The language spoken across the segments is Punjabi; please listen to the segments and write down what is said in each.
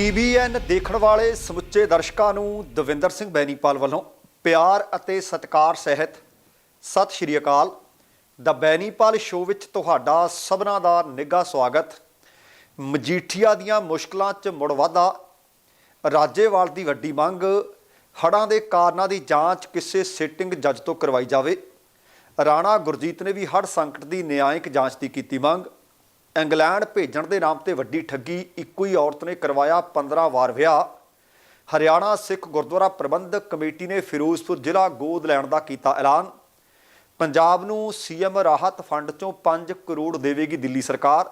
ਟੀਵੀਐਨ ਦੇਖਣ ਵਾਲੇ ਸਮੁੱਚੇ ਦਰਸ਼ਕਾਂ ਨੂੰ ਦਵਿੰਦਰ ਸਿੰਘ ਬੈਨੀਪਾਲ ਵੱਲੋਂ ਪਿਆਰ ਅਤੇ ਸਤਿਕਾਰ ਸਹਿਤ ਸਤਿ ਸ਼੍ਰੀ ਅਕਾਲ। ਦਾ ਬੈਨੀਪਾਲ ਸ਼ੋਅ ਵਿੱਚ ਤੁਹਾਡਾ ਸਭਨਾ ਦਾ ਨਿੱਘਾ ਸਵਾਗਤ। ਮਜੀਠੀਆ ਦੀਆਂ ਮੁਸ਼ਕਲਾਂ 'ਚ ਮੁੜ ਵਾਧਾ। ਰਾਜੇਵਾਲ ਦੀ ਵੱਡੀ ਮੰਗ, ਹੜ੍ਹਾਂ ਦੇ ਕਾਰਨਾਂ ਦੀ ਜਾਂਚ ਕਿਸੇ ਸਿਟਿੰਗ ਜੱਜ ਤੋਂ ਕਰਵਾਈ ਜਾਵੇ। ਰਾਣਾ ਗੁਰਜੀਤ ਨੇ ਵੀ ਹੜ੍ਹ ਸੰਕਟ ਦੀ ਨਿਆਂਇਕ ਜਾਂਚ ਦੀ ਕੀਤੀ ਮੰਗ। ਇੰਗਲੈਂਡ ਭੇਜਣ ਦੇ ਨਾਮ ਤੇ ਵੱਡੀ ਠੱਗੀ ਇੱਕੋ ਹੀ ਔਰਤ ਨੇ ਕਰਵਾਇਆ 15 ਵਾਰ ਵਿਆਹ। ਹਰਿਆਣਾ ਸਿੱਖ ਗੁਰਦੁਆਰਾ ਪ੍ਰਬੰਧਕ ਕਮੇਟੀ ਨੇ ਫਿਰੋਜ਼ਪੁਰ ਜ਼ਿਲ੍ਹਾ ਗੋਦ ਲੈਣ ਦਾ ਕੀਤਾ ਐਲਾਨ। ਪੰਜਾਬ ਨੂੰ ਸੀਐਮ ਰਾਹਤ ਫੰਡ ਚੋਂ 5 ਕਰੋੜ ਦੇਵੇਗੀ ਦਿੱਲੀ ਸਰਕਾਰ।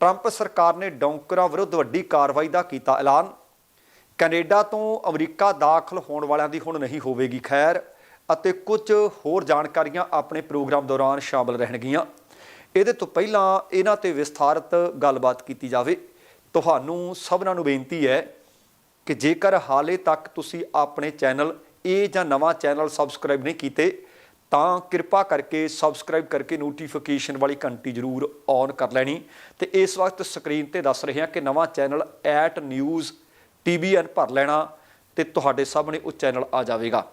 ਟਰੰਪ ਸਰਕਾਰ ਨੇ ਡੌਂਕਰਾਂ ਵਿਰੁੱਧ ਵੱਡੀ ਕਾਰਵਾਈ ਦਾ ਕੀਤਾ ਐਲਾਨ। ਕੈਨੇਡਾ ਤੋਂ ਅਮਰੀਕਾ ਦਾਖਲ ਹੋਣ ਵਾਲਿਆਂ ਦੀ ਹੁਣ ਨਹੀਂ ਹੋਵੇਗੀ ਖੈਰ ਅਤੇ ਕੁਝ ਹੋਰ ਜਾਣਕਾਰੀਆਂ ਆਪਣੇ ਪ੍ਰੋਗਰਾਮ ਦੌਰਾਨ ਸ਼ਾਮਲ ਰਹਿਣਗੀਆਂ। ਇਹਦੇ ਤੋਂ ਪਹਿਲਾਂ ਇਹਨਾਂ ਤੇ ਵਿਸਥਾਰਤ ਗੱਲਬਾਤ ਕੀਤੀ ਜਾਵੇ। ਤੁਹਾਨੂੰ ਸਭਨਾਂ ਨੂੰ ਬੇਨਤੀ ਹੈ ਕਿ ਜੇਕਰ ਹਾਲੇ ਤੱਕ ਤੁਸੀਂ ਆਪਣੇ ਚੈਨਲ, ਇਹ ਜਾਂ ਨਵਾਂ ਚੈਨਲ ਸਬਸਕ੍ਰਾਈਬ ਨਹੀਂ ਕੀਤੇ, ਤਾਂ ਕਿਰਪਾ ਕਰਕੇ ਸਬਸਕ੍ਰਾਈਬ ਕਰਕੇ ਨੋਟੀਫਿਕੇਸ਼ਨ ਵਾਲੀ ਘੰਟੀ ਜ਼ਰੂਰ ਔਨ ਕਰ ਲੈਣੀ। ਤੇ ਇਸ ਵਕਤ ਸਕਰੀਨ ਤੇ ਦੱਸ ਰਹੇ ਹਾਂ ਕਿ ਨਵਾਂ ਚੈਨਲ ਐਟ @ਨਿਊਜ਼ ਟੀਬੀਐਨ ਭਰ ਲੈਣਾ ਤੇ ਤੁਹਾਡੇ ਸਾਹਮਣੇ ਉਹ ਚੈਨਲ ਆ ਜਾਵੇਗਾ।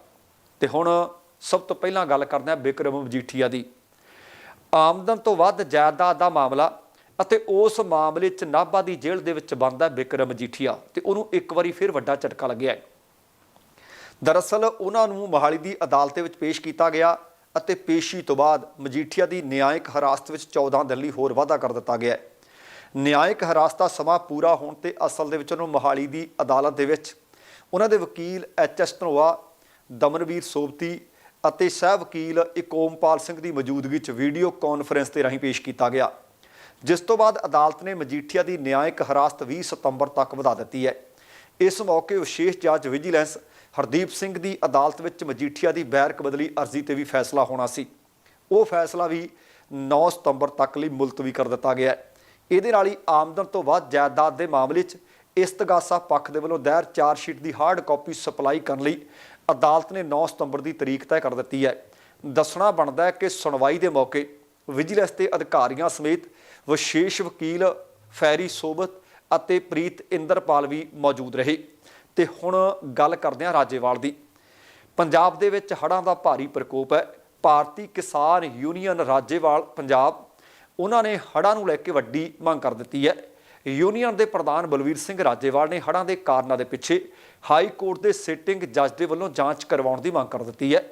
ਤੇ ਹੁਣ ਸਭ ਤੋਂ ਪਹਿਲਾਂ ਗੱਲ ਕਰਦੇ ਹਾਂ ਬਿਕਰਮ ਮਜੀਠੀਆ ਦੀ। ਆਮਦਨ ਤੋਂ ਵੱਧ ਜਾਇਦਾਦ ਦਾ ਮਾਮਲਾ ਅਤੇ ਉਸ ਮਾਮਲੇ 'ਚ ਨਾਭਾ ਦੀ ਜੇਲ੍ਹ ਦੇ ਵਿੱਚ ਬੰਦ ਬਿਕਰਮ ਮਜੀਠੀਆ ਤੇ ਉਹਨੂੰ ਇੱਕ ਵਾਰੀ ਫਿਰ ਵੱਡਾ ਝਟਕਾ ਲੱਗਿਆ ਦਰਅਸਲ ਉਹਨਾਂ ਨੂੰ ਮੋਹਾਲੀ ਦੀ ਅਦਾਲਤ ਦੇ ਵਿੱਚ ਪੇਸ਼ ਕੀਤਾ ਗਿਆ ਅਤੇ ਪੇਸ਼ੀ ਤੋਂ ਬਾਅਦ ਮਜੀਠੀਆ ਦੀ ਨਿਆਇਕ ਹਿਰਾਸਤ ਵਿੱਚ 14 ਦਿਨ ਲਈ ਹੋਰ ਵਾਧਾ ਕਰ ਦਿੱਤਾ ਗਿਆ ਨਿਆਇਕ ਹਿਰਾਸਤ ਦਾ ਸਮਾਂ ਪੂਰਾ ਹੋਣ ਤੇ ਅਸਲ ਦੇ ਵਿੱਚ ਉਹਨੂੰ ਮੋਹਾਲੀ ਦੀ ਅਦਾਲਤ ਦੇ ਵਿੱਚ ਉਹਨਾਂ ਦੇ ਵਕੀਲ ਐਚ ਐਸ ਧਨੋਆ, ਦਮਨਵੀਰ ਸੋਬਤੀ ਅਤੇ ਸਹਿ ਵਕੀਲ ਇਕੋਮਪਾਲ ਸਿੰਘ ਦੀ ਮੌਜੂਦਗੀ 'ਚ ਵੀਡੀਓ ਕਾਨਫਰੰਸ ਤੇ ਰਾਹੀਂ ਪੇਸ਼ ਕੀਤਾ ਗਿਆ, ਜਿਸ ਤੋਂ ਬਾਅਦ ਅਦਾਲਤ ਨੇ ਮਜੀਠੀਆ ਦੀ ਨਿਆਇਕ ਹਿਰਾਸਤ 20 ਸਤੰਬਰ ਤੱਕ ਵਧਾ ਦਿੱਤੀ ਹੈ। ਇਸ ਮੌਕੇ ਵਿਸ਼ੇਸ਼ ਜਾਂਚ ਵਿਜੀਲੈਂਸ ਹਰਦੀਪ ਸਿੰਘ ਦੀ ਅਦਾਲਤ ਵਿੱਚ ਮਜੀਠੀਆ ਦੀ ਬੈਰਕ ਬਦਲੀ ਅਰਜ਼ੀ ਤੇ ਵੀ ਫੈਸਲਾ ਹੋਣਾ ਸੀ। ਉਹ ਫੈਸਲਾ ਵੀ 9 ਸਤੰਬਰ ਤੱਕ ਲਈ ਮੁਲਤਵੀ ਕਰ ਦਿੱਤਾ ਗਿਆ ਹੈ। ਇਹਦੇ ਨਾਲ ਹੀ ਆਮਦਨ ਤੋਂ ਬਾਅਦ ਜਾਇਦਾਦ ਦੇ ਮਾਮਲੇ 'ਚ ਇਸਤਗਾਸਾ ਪੱਖ ਦੇ ਵੱਲੋਂ ਦਾਇਰ ਚਾਰਜ ਸ਼ੀਟ ਦੀ ਹਾਰਡ ਕਾਪੀ ਸਪਲਾਈ ਕਰਨ ਲਈ ਅਦਾਲਤ ਨੇ 9 ਸਤੰਬਰ ਦੀ ਤਰੀਕ ਤੈਅ ਕਰ ਦਿੱਤੀ ਹੈ। ਦੱਸਣਾ ਬਣਦਾ ਹੈ ਕਿ ਸੁਣਵਾਈ ਦੇ ਮੌਕੇ ਵਿਜੀਲੈਂਸ ਦੇ ਅਧਿਕਾਰੀਆਂ ਸਮੇਤ ਵਿਸ਼ੇਸ਼ ਵਕੀਲ ਫੈਰੀ ਸੋਬਤ ਅਤੇ ਪ੍ਰੀਤ ਇੰਦਰਪਾਲ ਵੀ ਮੌਜੂਦ ਰਹੇ। ਤੇ ਹੁਣ ਗੱਲ ਕਰਦੇ ਹਾਂ ਰਾਜੇਵਾਲ ਦੀ। ਪੰਜਾਬ ਦੇ ਵਿੱਚ ਹੜ੍ਹਾਂ ਦਾ ਭਾਰੀ ਪ੍ਰਕੋਪ ਹੈ। ਭਾਰਤੀ ਕਿਸਾਨ ਯੂਨੀਅਨ ਰਾਜੇਵਾਲ ਪੰਜਾਬ, ਉਹਨਾਂ ਨੇ ਹੜ੍ਹਾਂ ਨੂੰ ਲੈ ਕੇ ਵੱਡੀ ਮੰਗ ਕਰ ਦਿੱਤੀ ਹੈ। ਯੂਨੀਅਨ ਦੇ ਪ੍ਰਧਾਨ ਬਲਵੀਰ ਸਿੰਘ ਰਾਜੇਵਾਲ ਨੇ ਹੜ੍ਹਾਂ ਦੇ ਕਾਰਨਾਂ ਦੇ ਪਿੱਛੇ ਹਾਈ ਕੋਰਟ ਦੇ ਸਿਟਿੰਗ ਜੱਜ ਦੇ ਵੱਲੋਂ ਜਾਂਚ ਕਰਵਾਉਣ ਦੀ ਮੰਗ ਕਰ ਦਿੱਤੀ ਹੈ।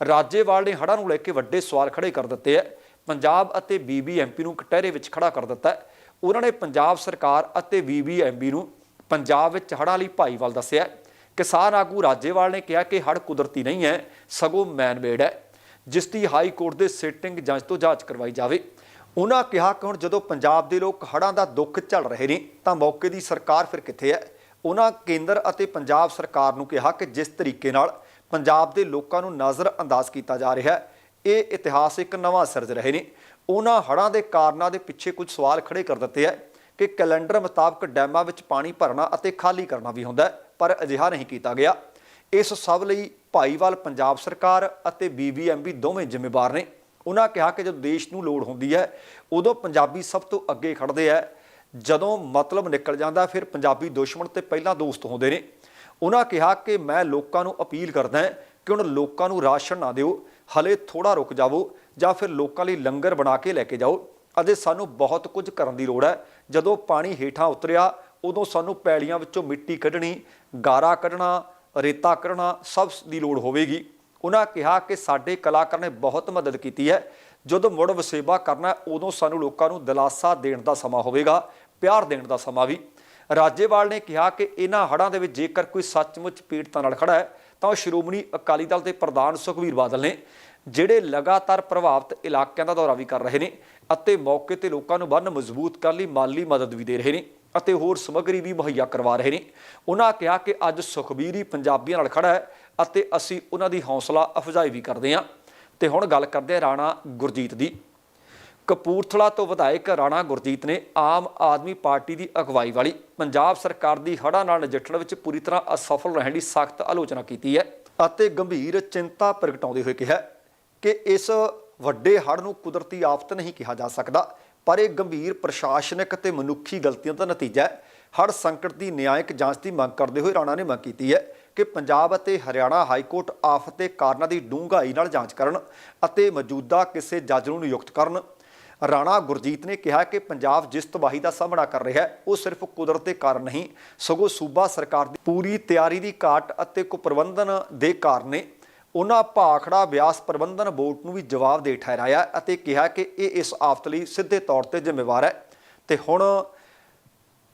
ਰਾਜੇਵਾਲ ਨੇ ਹੜ੍ਹਾਂ ਨੂੰ ਲੈ ਕੇ ਵੱਡੇ ਸਵਾਲ ਖੜੇ ਕਰ ਦਿੱਤੇ ਹੈ। ਪੰਜਾਬ ਅਤੇ ਬੀਬੀਐਮਪੀ ਨੂੰ ਕਟਹਿਰੇ ਵਿੱਚ ਖੜਾ ਕਰ ਦਿੱਤਾ ਹੈ। ਉਹਨਾਂ ਨੇ ਪੰਜਾਬ ਸਰਕਾਰ ਅਤੇ ਬੀਬੀਐਮਬੀ ਨੂੰ ਪੰਜਾਬ ਵਿੱਚ ਹੜ੍ਹਾਂ ਲਈ ਭਾਈਵਾਲ ਦੱਸਿਆ ਕਿਸਾਨ ਆਗੂ ਰਾਜੇਵਾਲ ਨੇ ਕਿਹਾ ਕਿ ਹੜ੍ਹ ਕੁਦਰਤੀ ਨਹੀਂ ਹੈ, ਸਗੋਂ ਮੈਨਮੇਡ ਹੈ। ਜਿਸ ਦੀ ਹਾਈ ਕੋਰਟ ਦੇ ਸਿਟਿੰਗ ਜੱਜ ਤੋਂ ਜਾਂਚ ਕਰਵਾਈ ਜਾਵੇ। ਉਹਨਾਂ ਕਿਹਾ ਕਿ ਹੁਣ ਜਦੋਂ ਪੰਜਾਬ ਦੇ ਲੋਕ ਹੜ੍ਹਾਂ ਦਾ ਦੁੱਖ ਝੱਲ ਰਹੇ ਨੇ, ਤਾਂ ਮੌਕੇ ਦੀ ਸਰਕਾਰ ਫਿਰ ਕਿੱਥੇ ਹੈ? ਉਹਨਾਂ ਕੇਂਦਰ ਅਤੇ ਪੰਜਾਬ ਸਰਕਾਰ ਨੂੰ ਕਿਹਾ ਕਿ ਜਿਸ ਤਰੀਕੇ ਨਾਲ ਪੰਜਾਬ ਦੇ ਲੋਕਾਂ ਨੂੰ ਨਜ਼ਰ ਅੰਦਾਜ਼ ਕੀਤਾ ਜਾ ਰਿਹਾ ਹੈ, ਇਹ ਇਤਿਹਾਸ ਇੱਕ ਨਵਾਂ ਸਿਰਜ ਰਹੇ ਨੇ। ਉਹਨਾਂ ਹੜ੍ਹਾਂ ਦੇ ਕਾਰਨਾਂ ਦੇ ਪਿੱਛੇ ਕੁਝ ਸਵਾਲ ਖੜੇ ਕਰ ਦਿੱਤੇ ਹੈ ਕਿ ਕੈਲੰਡਰ ਮੁਤਾਬਕ ਡੈਮਾਂ ਵਿੱਚ ਪਾਣੀ ਭਰਨਾ ਅਤੇ ਖਾਲੀ ਕਰਨਾ ਵੀ ਹੁੰਦਾ ਪਰ ਅਜਿਹਾ ਨਹੀਂ ਕੀਤਾ ਗਿਆ। ਇਸ ਸਭ ਲਈ ਭਾਈਵਾਲ ਪੰਜਾਬ ਸਰਕਾਰ ਅਤੇ ਬੀਬੀਐਮਬੀ ਦੋਵੇਂ ਜ਼ਿੰਮੇਵਾਰ ਨੇ। ਉਹਨਾਂ ਕਿਹਾ ਕਿ ਜਦੋਂ ਦੇਸ਼ ਨੂੰ ਲੋੜ ਹੁੰਦੀ ਹੈ, ਉਦੋਂ ਪੰਜਾਬੀ ਸਭ ਤੋਂ ਅੱਗੇ ਖੜਦੇ ਹੈ। ਜਦੋਂ ਮਤਲਬ ਨਿਕਲ ਜਾਂਦਾ, ਫਿਰ ਪੰਜਾਬੀ ਦੁਸ਼ਮਣ ਤੇ ਪਹਿਲਾਂ ਦੋਸਤ ਹੁੰਦੇ ਨੇ। ਉਹਨਾਂ ਕਿਹਾ ਕਿ ਮੈਂ ਲੋਕਾਂ ਨੂੰ ਅਪੀਲ ਕਰਦਾ ਕਿ ਹੁਣ ਲੋਕਾਂ ਨੂੰ ਰਾਸ਼ਨ ਨਾ ਦਿਓ, ਹਲੇ ਥੋੜਾ ਰੁਕ ਜਾਵੋ ਜਾਂ ਫਿਰ ਲੋਕਾਂ ਲਈ ਲੰਗਰ ਬਣਾ ਕੇ ਲੈ ਕੇ ਜਾਓ। ਅਜੇ ਸਾਨੂੰ ਬਹੁਤ ਕੁਝ ਕਰਨ ਦੀ ਲੋੜ ਹੈ। ਜਦੋਂ ਪਾਣੀ ਹੇਠਾਂ ਉਤਰਿਆ, ਉਦੋਂ ਸਾਨੂੰ ਪੈਲੀਆਂ ਵਿੱਚੋਂ ਮਿੱਟੀ ਕੱਢਣੀ, ਗਾਰਾ ਕੱਢਣਾ, ਰੇਤਾ ਕੱਢਣਾ ਸਭ ਦੀ ਲੋੜ ਹੋਵੇਗੀ। ਉਹਨਾਂ ਕਿਹਾ ਕਿ ਸਾਡੇ ਕਲਾਕਾਰ ਨੇ ਬਹੁਤ ਮਦਦ ਕੀਤੀ ਹੈ। ਜਦੋਂ ਮੁੜ ਵਸੇਬਾ ਕਰਨਾ ਉਦੋਂ ਸਾਨੂੰ ਲੋਕਾਂ ਨੂੰ ਦਿਲਾਸਾ ਦੇਣ ਦਾ ਸਮਾਂ ਹੋਵੇਗਾ, ਪਿਆਰ ਦੇਣ ਦਾ ਸਮਾਂ ਵੀ। ਰਾਜੇਵਾਲ ਨੇ ਕਿਹਾ ਕਿ ਇਹਨਾਂ ਹੜ੍ਹਾਂ ਦੇ ਵਿੱਚ ਜੇਕਰ ਕੋਈ ਸੱਚਮੁੱਚ ਪੀੜਤਾਂ ਨਾਲ ਖੜਾ ਹੈ, ਤਾਂ ਉਹ ਸ਼੍ਰੋਮਣੀ ਅਕਾਲੀ ਦਲ ਦੇ ਪ੍ਰਧਾਨ ਸੁਖਵੀਰ ਬਾਦਲ ਨੇ, ਜਿਹੜੇ ਲਗਾਤਾਰ ਪ੍ਰਭਾਵਿਤ ਇਲਾਕਿਆਂ ਦਾ ਦੌਰਾ ਵੀ ਕਰ ਰਹੇ ਨੇ ਅਤੇ ਮੌਕੇ ਤੇ ਲੋਕਾਂ ਨੂੰ ਬੰਨ ਮਜ਼ਬੂਤ ਕਰਨ ਲਈ ਮਾਲੀ ਮਦਦ ਵੀ ਦੇ ਰਹੇ ਨੇ ਅਤੇ ਹੋਰ ਸਮੱਗਰੀ ਵੀ ਮੁਹੱਈਆ ਕਰਵਾ ਰਹੇ ਨੇ। ਉਹਨਾਂ ਕਿਹਾ ਕਿ ਅੱਜ ਸੁਖਬੀਰ ਹੀ ਪੰਜਾਬੀਆਂ ਨਾਲ ਖੜਾ ਹੈ ਅਤੇ ਅਸੀਂ ਉਹਨਾਂ ਦੀ ਹੌਸਲਾ ਅਫਜ਼ਾਈ ਵੀ ਕਰਦੇ ਹਾਂ। ਤੇ ਹੁਣ ਗੱਲ ਕਰਦੇ ਹਾਂ ਰਾਣਾ ਗੁਰਜੀਤ ਦੀ। ਕਪੂਰਥਲਾ ਤੋਂ ਵਿਧਾਇਕ ਰਾਣਾ ਗੁਰਜੀਤ ਨੇ ਆਮ ਆਦਮੀ ਪਾਰਟੀ ਦੀ ਅਗਵਾਈ ਵਾਲੀ ਪੰਜਾਬ ਸਰਕਾਰ ਦੀ ਹੜ੍ਹਾਂ ਨਾਲ ਨਜਿੱਠਣ ਵਿੱਚ ਪੂਰੀ ਤਰ੍ਹਾਂ ਅਸਫਲ ਰਹਿਣ ਦੀ ਸਖਤ ਆਲੋਚਨਾ ਕੀਤੀ ਹੈ ਅਤੇ ਗੰਭੀਰ ਚਿੰਤਾ ਪ੍ਰਗਟਾਉਂਦੇ ਹੋਏ ਕਿਹਾ ਕਿ ਇਸ ਵੱਡੇ ਹੜ੍ਹ ਨੂੰ ਕੁਦਰਤੀ ਆਫਤ ਨਹੀਂ ਕਿਹਾ ਜਾ ਸਕਦਾ, ਪਰ ਇਹ ਗੰਭੀਰ ਪ੍ਰਸ਼ਾਸਨਿਕ ਤੇ ਮਨੁੱਖੀ ਗਲਤੀਆਂ ਦਾ ਨਤੀਜਾ ਹੈ। ਹੜ੍ਹ ਸੰਕਟ ਦੀ ਨਿਆਇਕ ਜਾਂਚ ਦੀ ਮੰਗ ਕਰਦੇ ਹੋਏ ਰਾਣਾ ਨੇ ਮੰਗ ਕੀਤੀ ਹੈ ਕਿ ਪੰਜਾਬ ਅਤੇ ਹਰਿਆਣਾ ਹਾਈ ਕੋਰਟ ਆਫ਼ਤੇ ਕਾਰਨਾਂ ਦੀ ਡੂੰਘਾਈ ਨਾਲ ਜਾਂਚ ਕਰਨ ਅਤੇ ਮੌਜੂਦਾ ਕਿਸੇ ਜੱਜ ਨੂੰ ਨਿਯੁਕਤ ਕਰਨ। ਰਾਣਾ ਗੁਰਜੀਤ ਨੇ ਕਿਹਾ ਕਿ ਪੰਜਾਬ ਜਿਸ ਤਬਾਹੀ ਦਾ ਸਾਹਮਣਾ ਕਰ ਰਿਹਾ ਹੈ, ਉਹ ਸਿਰਫ ਕੁਦਰਤ ਦੇ ਕਾਰਨ ਨਹੀਂ, ਸਗੋਂ ਸੂਬਾ ਸਰਕਾਰ ਦੀ ਪੂਰੀ ਤਿਆਰੀ ਦੀ ਘਾਟ ਅਤੇ ਕੁਪ੍ਰਬੰਧਨ ਦੇ ਕਾਰਨ ਨੇ। ਉਹਨਾਂ ਭਾਖੜਾ ਵਿਆਸ ਪ੍ਰਬੰਧਨ ਬੋਰਡ ਨੂੰ ਵੀ ਜਵਾਬ ਦੇ ਠਹਿਰਾਇਆ ਅਤੇ ਕਿਹਾ ਕਿ ਇਹ ਇਸ ਆਫਤ ਲਈ ਸਿੱਧੇ ਤੌਰ ਤੇ ਜ਼ਿੰਮੇਵਾਰ ਹੈ। ਤੇ ਹੁਣ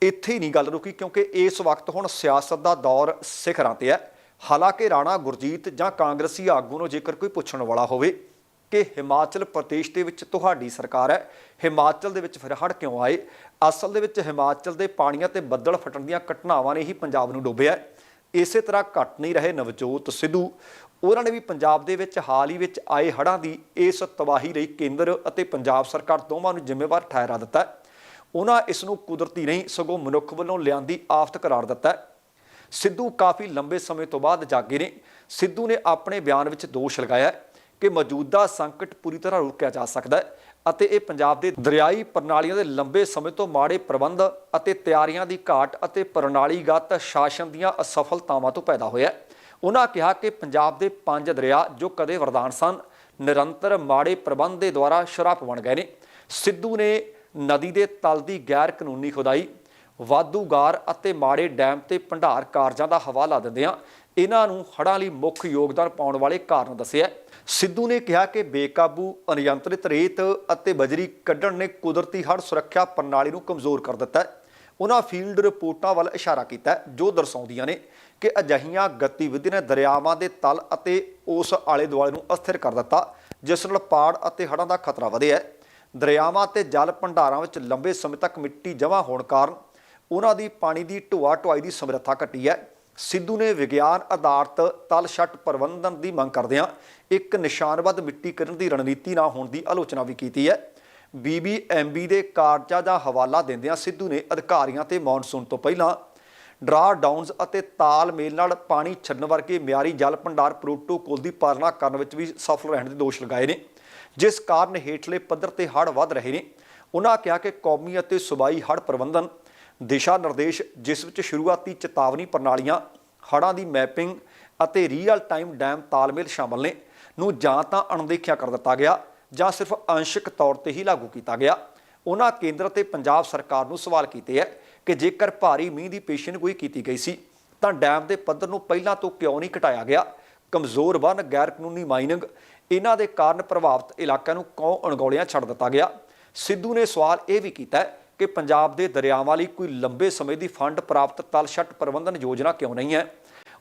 ਇੱਥੇ ਹੀ ਨਹੀਂ ਗੱਲ ਰੁਕੀ ਕਿਉਂਕਿ ਇਸ ਵਕਤ ਹੁਣ ਸਿਆਸਤ ਦਾ ਦੌਰ ਸਿਖਰਾਂ ਤੇ ਹੈ। ਹਾਲਾਂਕਿ ਰਾਣਾ ਗੁਰਜੀਤ ਜਾਂ ਕਾਂਗਰਸੀ ਆਗੂ ਨੂੰ ਜੇਕਰ ਕੋਈ ਪੁੱਛਣ ਵਾਲਾ ਹੋਵੇ ਕਿ ਹਿਮਾਚਲ ਪ੍ਰਦੇਸ਼ ਦੇ ਵਿੱਚ ਤੁਹਾਡੀ ਸਰਕਾਰ ਹੈ, ਹਿਮਾਚਲ ਦੇ ਵਿੱਚ ਫਿਰ ਹੜ੍ਹ ਕਿਉਂ ਆਏ? ਅਸਲ ਦੇ ਵਿੱਚ ਹਿਮਾਚਲ ਦੇ ਪਾਣੀਆਂ ਤੇ ਬੱਦਲ ਫਟਣ ਦੀਆਂ ਘਟਨਾਵਾਂ ਨੇ ਹੀ ਪੰਜਾਬ ਨੂੰ ਡੋਬਿਆ ਇਸੇ ਤਰ੍ਹਾਂ ਘਟ ਨਹੀਂ ਰਹੇ ਨਵਜੋਤ ਸਿੱਧੂ। ਉਹਨਾਂ ਨੇ ਵੀ ਪੰਜਾਬ ਦੇ ਵਿੱਚ ਹਾਲ ਹੀ ਵਿੱਚ ਆਏ ਹੜ੍ਹਾਂ ਦੀ ਇਸ ਤਬਾਹੀ ਲਈ ਕੇਂਦਰ ਅਤੇ ਪੰਜਾਬ ਸਰਕਾਰ ਦੋਵਾਂ ਨੂੰ ਜ਼ਿੰਮੇਵਾਰ ਠਹਿਰਾ ਦਿੱਤਾ ਹੈ। ਉਹਨਾਂ ਇਸ ਨੂੰ ਕੁਦਰਤੀ ਨਹੀਂ, ਸਗੋਂ ਮਨੁੱਖ ਵੱਲੋਂ ਲਿਆਂਦੀ ਆਫਤ ਕਰਾਰ ਦਿੱਤਾ ਸਿੱਧੂ ਕਾਫੀ ਲੰਬੇ ਸਮੇਂ ਤੋਂ ਬਾਅਦ ਜਾਗੇ ਨੇ। ਸਿੱਧੂ ਨੇ ਆਪਣੇ ਬਿਆਨ ਵਿੱਚ ਦੋਸ਼ ਲਗਾਇਆ ਕਿ ਮੌਜੂਦਾ ਸੰਕਟ ਪੂਰੀ ਤਰ੍ਹਾਂ ਰੋਕਿਆ ਜਾ ਸਕਦਾ ਹੈ ਅਤੇ ਇਹ ਪੰਜਾਬ ਦੇ ਦਰਿਆਈ ਪ੍ਰਣਾਲੀਆਂ ਦੇ ਲੰਬੇ ਸਮੇਂ ਤੋਂ ਮਾੜੇ ਪ੍ਰਬੰਧ ਅਤੇ ਤਿਆਰੀਆਂ ਦੀ ਘਾਟ ਅਤੇ ਪ੍ਰਣਾਲੀਗਤ ਸ਼ਾਸਨ ਦੀਆਂ ਅਸਫਲਤਾਵਾਂ ਤੋਂ ਪੈਦਾ ਹੋਇਆ ਉਹਨਾਂ ਕਿਹਾ ਕਿ ਪੰਜਾਬ ਦੇ ਪੰਜ ਦਰਿਆ ਜੋ ਕਦੇ ਵਰਦਾਨ ਸਨ, ਨਿਰੰਤਰ ਮਾੜੇ ਪ੍ਰਬੰਧ ਦੇ ਦੁਆਰਾ ਸ਼ਰਾਪ ਬਣ ਗਏ ਨੇ। ਸਿੱਧੂ ਨੇ ਨਦੀ ਦੇ ਤਲ ਦੀ ਗੈਰ ਕਾਨੂੰਨੀ ਖੁਦਾਈ ਵਾਧੂ ਗਾਰ ਅਤੇ ਮਾੜੇ ਡੈਮ ਤੇ ਭੰਡਾਰ ਕਾਰਜਾਂ ਦਾ ਹਵਾਲਾ ਦਿੰਦਿਆਂ ਇਹਨਾਂ ਨੂੰ ਹੜ੍ਹਾਂ ਲਈ ਮੁੱਖ ਯੋਗਦਾਨ ਪਾਉਣ ਵਾਲੇ ਕਾਰਨ ਦੱਸਿਆ। ਸਿੱਧੂ ਨੇ ਕਿਹਾ ਕਿ ਬੇਕਾਬੂ ਅਨਿਯੰਤਰਿਤ ਰੇਤ ਅਤੇ ਬਜਰੀ ਕੱਢਣ ਨੇ ਕੁਦਰਤੀ ਹੜ੍ਹ ਸੁਰੱਖਿਆ ਪ੍ਰਣਾਲੀ ਨੂੰ ਕਮਜ਼ੋਰ ਕਰ ਦਿੱਤਾ ਹੈ। ਉਹਨਾਂ ਫੀਲਡ ਰਿਪੋਰਟਾਂ ਵੱਲ ਇਸ਼ਾਰਾ ਕੀਤਾ ਜੋ ਦਰਸਾਉਂਦੀਆਂ ਨੇ ਕਿ ਅਜਹੀਆਂ ਗਤੀਵਿਧੀਆਂ ਨੇ ਦਰਿਆਵਾਂ ਦੇ ਤਲ ਅਤੇ ਉਸ ਆਲੇ ਦੁਆਲੇ ਨੂੰ ਅਸਥਿਰ ਕਰ ਦਿੱਤਾ, ਜਿਸ ਨਾਲ ਪਾੜ ਅਤੇ ਹੜ੍ਹਾਂ ਦਾ ਖਤਰਾ ਵਧਿਆ ਹੈ। ਦਰਿਆਵਾਂ ਤੇ ਜਲ ਭੰਡਾਰਾਂ ਵਿੱਚ ਲੰਬੇ ਸਮੇਂ ਤੱਕ ਮਿੱਟੀ ਜਮ੍ਹਾਂ ਹੋਣ ਕਾਰਨ ਉਹਨਾਂ ਦੀ ਪਾਣੀ ਦੀ ਢੋਆ ਢੁਆਈ ਦੀ ਸਮਰੱਥਾ ਘਟੀ ਹੈ। ਸਿੱਧੂ ਨੇ ਵਿਗਿਆਨ ਆਧਾਰਿਤ ਤਲ ਛੱਟ ਪ੍ਰਬੰਧਨ ਦੀ ਮੰਗ ਕਰਦਿਆਂ ਇੱਕ ਨਿਸ਼ਾਨਬੱਧ ਮਿੱਟੀ ਕਰਨ ਦੀ ਰਣਨੀਤੀ ਨਾ ਹੋਣ ਦੀ ਆਲੋਚਨਾ ਵੀ ਕੀਤੀ ਹੈ। ਬੀਬੀਐਮਬੀ ਦੇ ਕਾਰਜਾਂ ਦਾ ਹਵਾਲਾ ਦਿੰਦਿਆਂ ਸਿੱਧੂ ਨੇ ਅਧਿਕਾਰੀਆਂ ਤੇ ਮੌਨਸੂਨ ਤੋਂ ਪਹਿਲਾਂ ਡਰਾ ਡਾਊਨਸ ਅਤੇ ਤਾਲਮੇਲ ਨਾਲ ਪਾਣੀ ਛੱਡਣ ਵਰਗੇ ਮਿਆਰੀ ਜਲ ਭੰਡਾਰ ਪ੍ਰੋਟੋਕੋਲ ਦੀ ਪਾਲਣਾ ਕਰਨ ਵਿੱਚ ਵੀ ਸਫਲ ਰਹਿਣ ਦੇ ਦੋਸ਼ ਲਗਾਏ ਨੇ। ਜਿਸ ਕਾਰਨ ਹੇਠਲੇ ਪੱਧਰ ਤੇ ਹੜ੍ਹ ਵੱਧ ਰਹੇ ਨੇ ਉਹਨਾਂ ਕਿਹਾ ਕਿ ਕੌਮੀ ਅਤੇ ਸੂਬਾਈ ਹੜ੍ਹ ਪ੍ਰਬੰਧਨ ਦਿਸ਼ਾ ਨਿਰਦੇਸ਼, ਜਿਸ ਵਿੱਚ ਸ਼ੁਰੂਆਤੀ ਚੇਤਾਵਨੀ ਪ੍ਰਣਾਲੀਆਂ, ਹੜ੍ਹਾਂ ਦੀ ਮੈਪਿੰਗ ਅਤੇ ਰੀਅਲ ਟਾਈਮ ਡੈਮ ਤਾਲਮੇਲ ਸ਼ਾਮਲ ਨੇ, ਨੂੰ ਜਾਂ ਤਾਂ ਅਣਦੇਖਿਆ ਕਰ ਦਿੱਤਾ ਗਿਆ ਜਾਂ ਸਿਰਫ ਅੰਸ਼ਿਕ ਤੌਰ ਤੇ ਹੀ ਲਾਗੂ ਕੀਤਾ ਗਿਆ। ਉਹਨਾਂ ਕੇਂਦਰ ਤੇ ਪੰਜਾਬ ਸਰਕਾਰ ਨੂੰ ਸਵਾਲ ਕੀਤੇ ਹੈ ਕਿ ਜੇਕਰ ਭਾਰੀ ਮੀਂਹ ਦੀ ਪੇਸ਼ੀਨਗੋਈ ਕੀਤੀ ਗਈ ਸੀ, ਤਾਂ ਡੈਮ ਦੇ ਪੱਧਰ ਨੂੰ ਪਹਿਲਾਂ ਤੋਂ ਕਿਉਂ ਨਹੀਂ ਘਟਾਇਆ ਗਿਆ? ਕਮਜ਼ੋਰ ਬਨ ਗੈਰ ਕਾਨੂੰਨੀ ਮਾਈਨਿੰਗ ਇਹਨਾਂ ਦੇ ਕਾਰਨ ਪ੍ਰਭਾਵਿਤ ਇਲਾਕਿਆਂ ਨੂੰ ਕਿਉਂ ਅਣਗੌਲਿਆਂ ਛੱਡ ਦਿੱਤਾ ਗਿਆ। ਸਿੱਧੂ ਨੇ ਸਵਾਲ ਇਹ ਵੀ ਕੀਤਾ ਕਿ ਪੰਜਾਬ ਦੇ ਦਰਿਆਵਾਂ ਲਈ ਕੋਈ ਲੰਬੇ ਸਮੇਂ ਦੀ ਫੰਡ ਪ੍ਰਾਪਤ ਤਲਛਟ ਪ੍ਰਬੰਧਨ ਯੋਜਨਾ ਕਿਉਂ ਨਹੀਂ ਹੈ?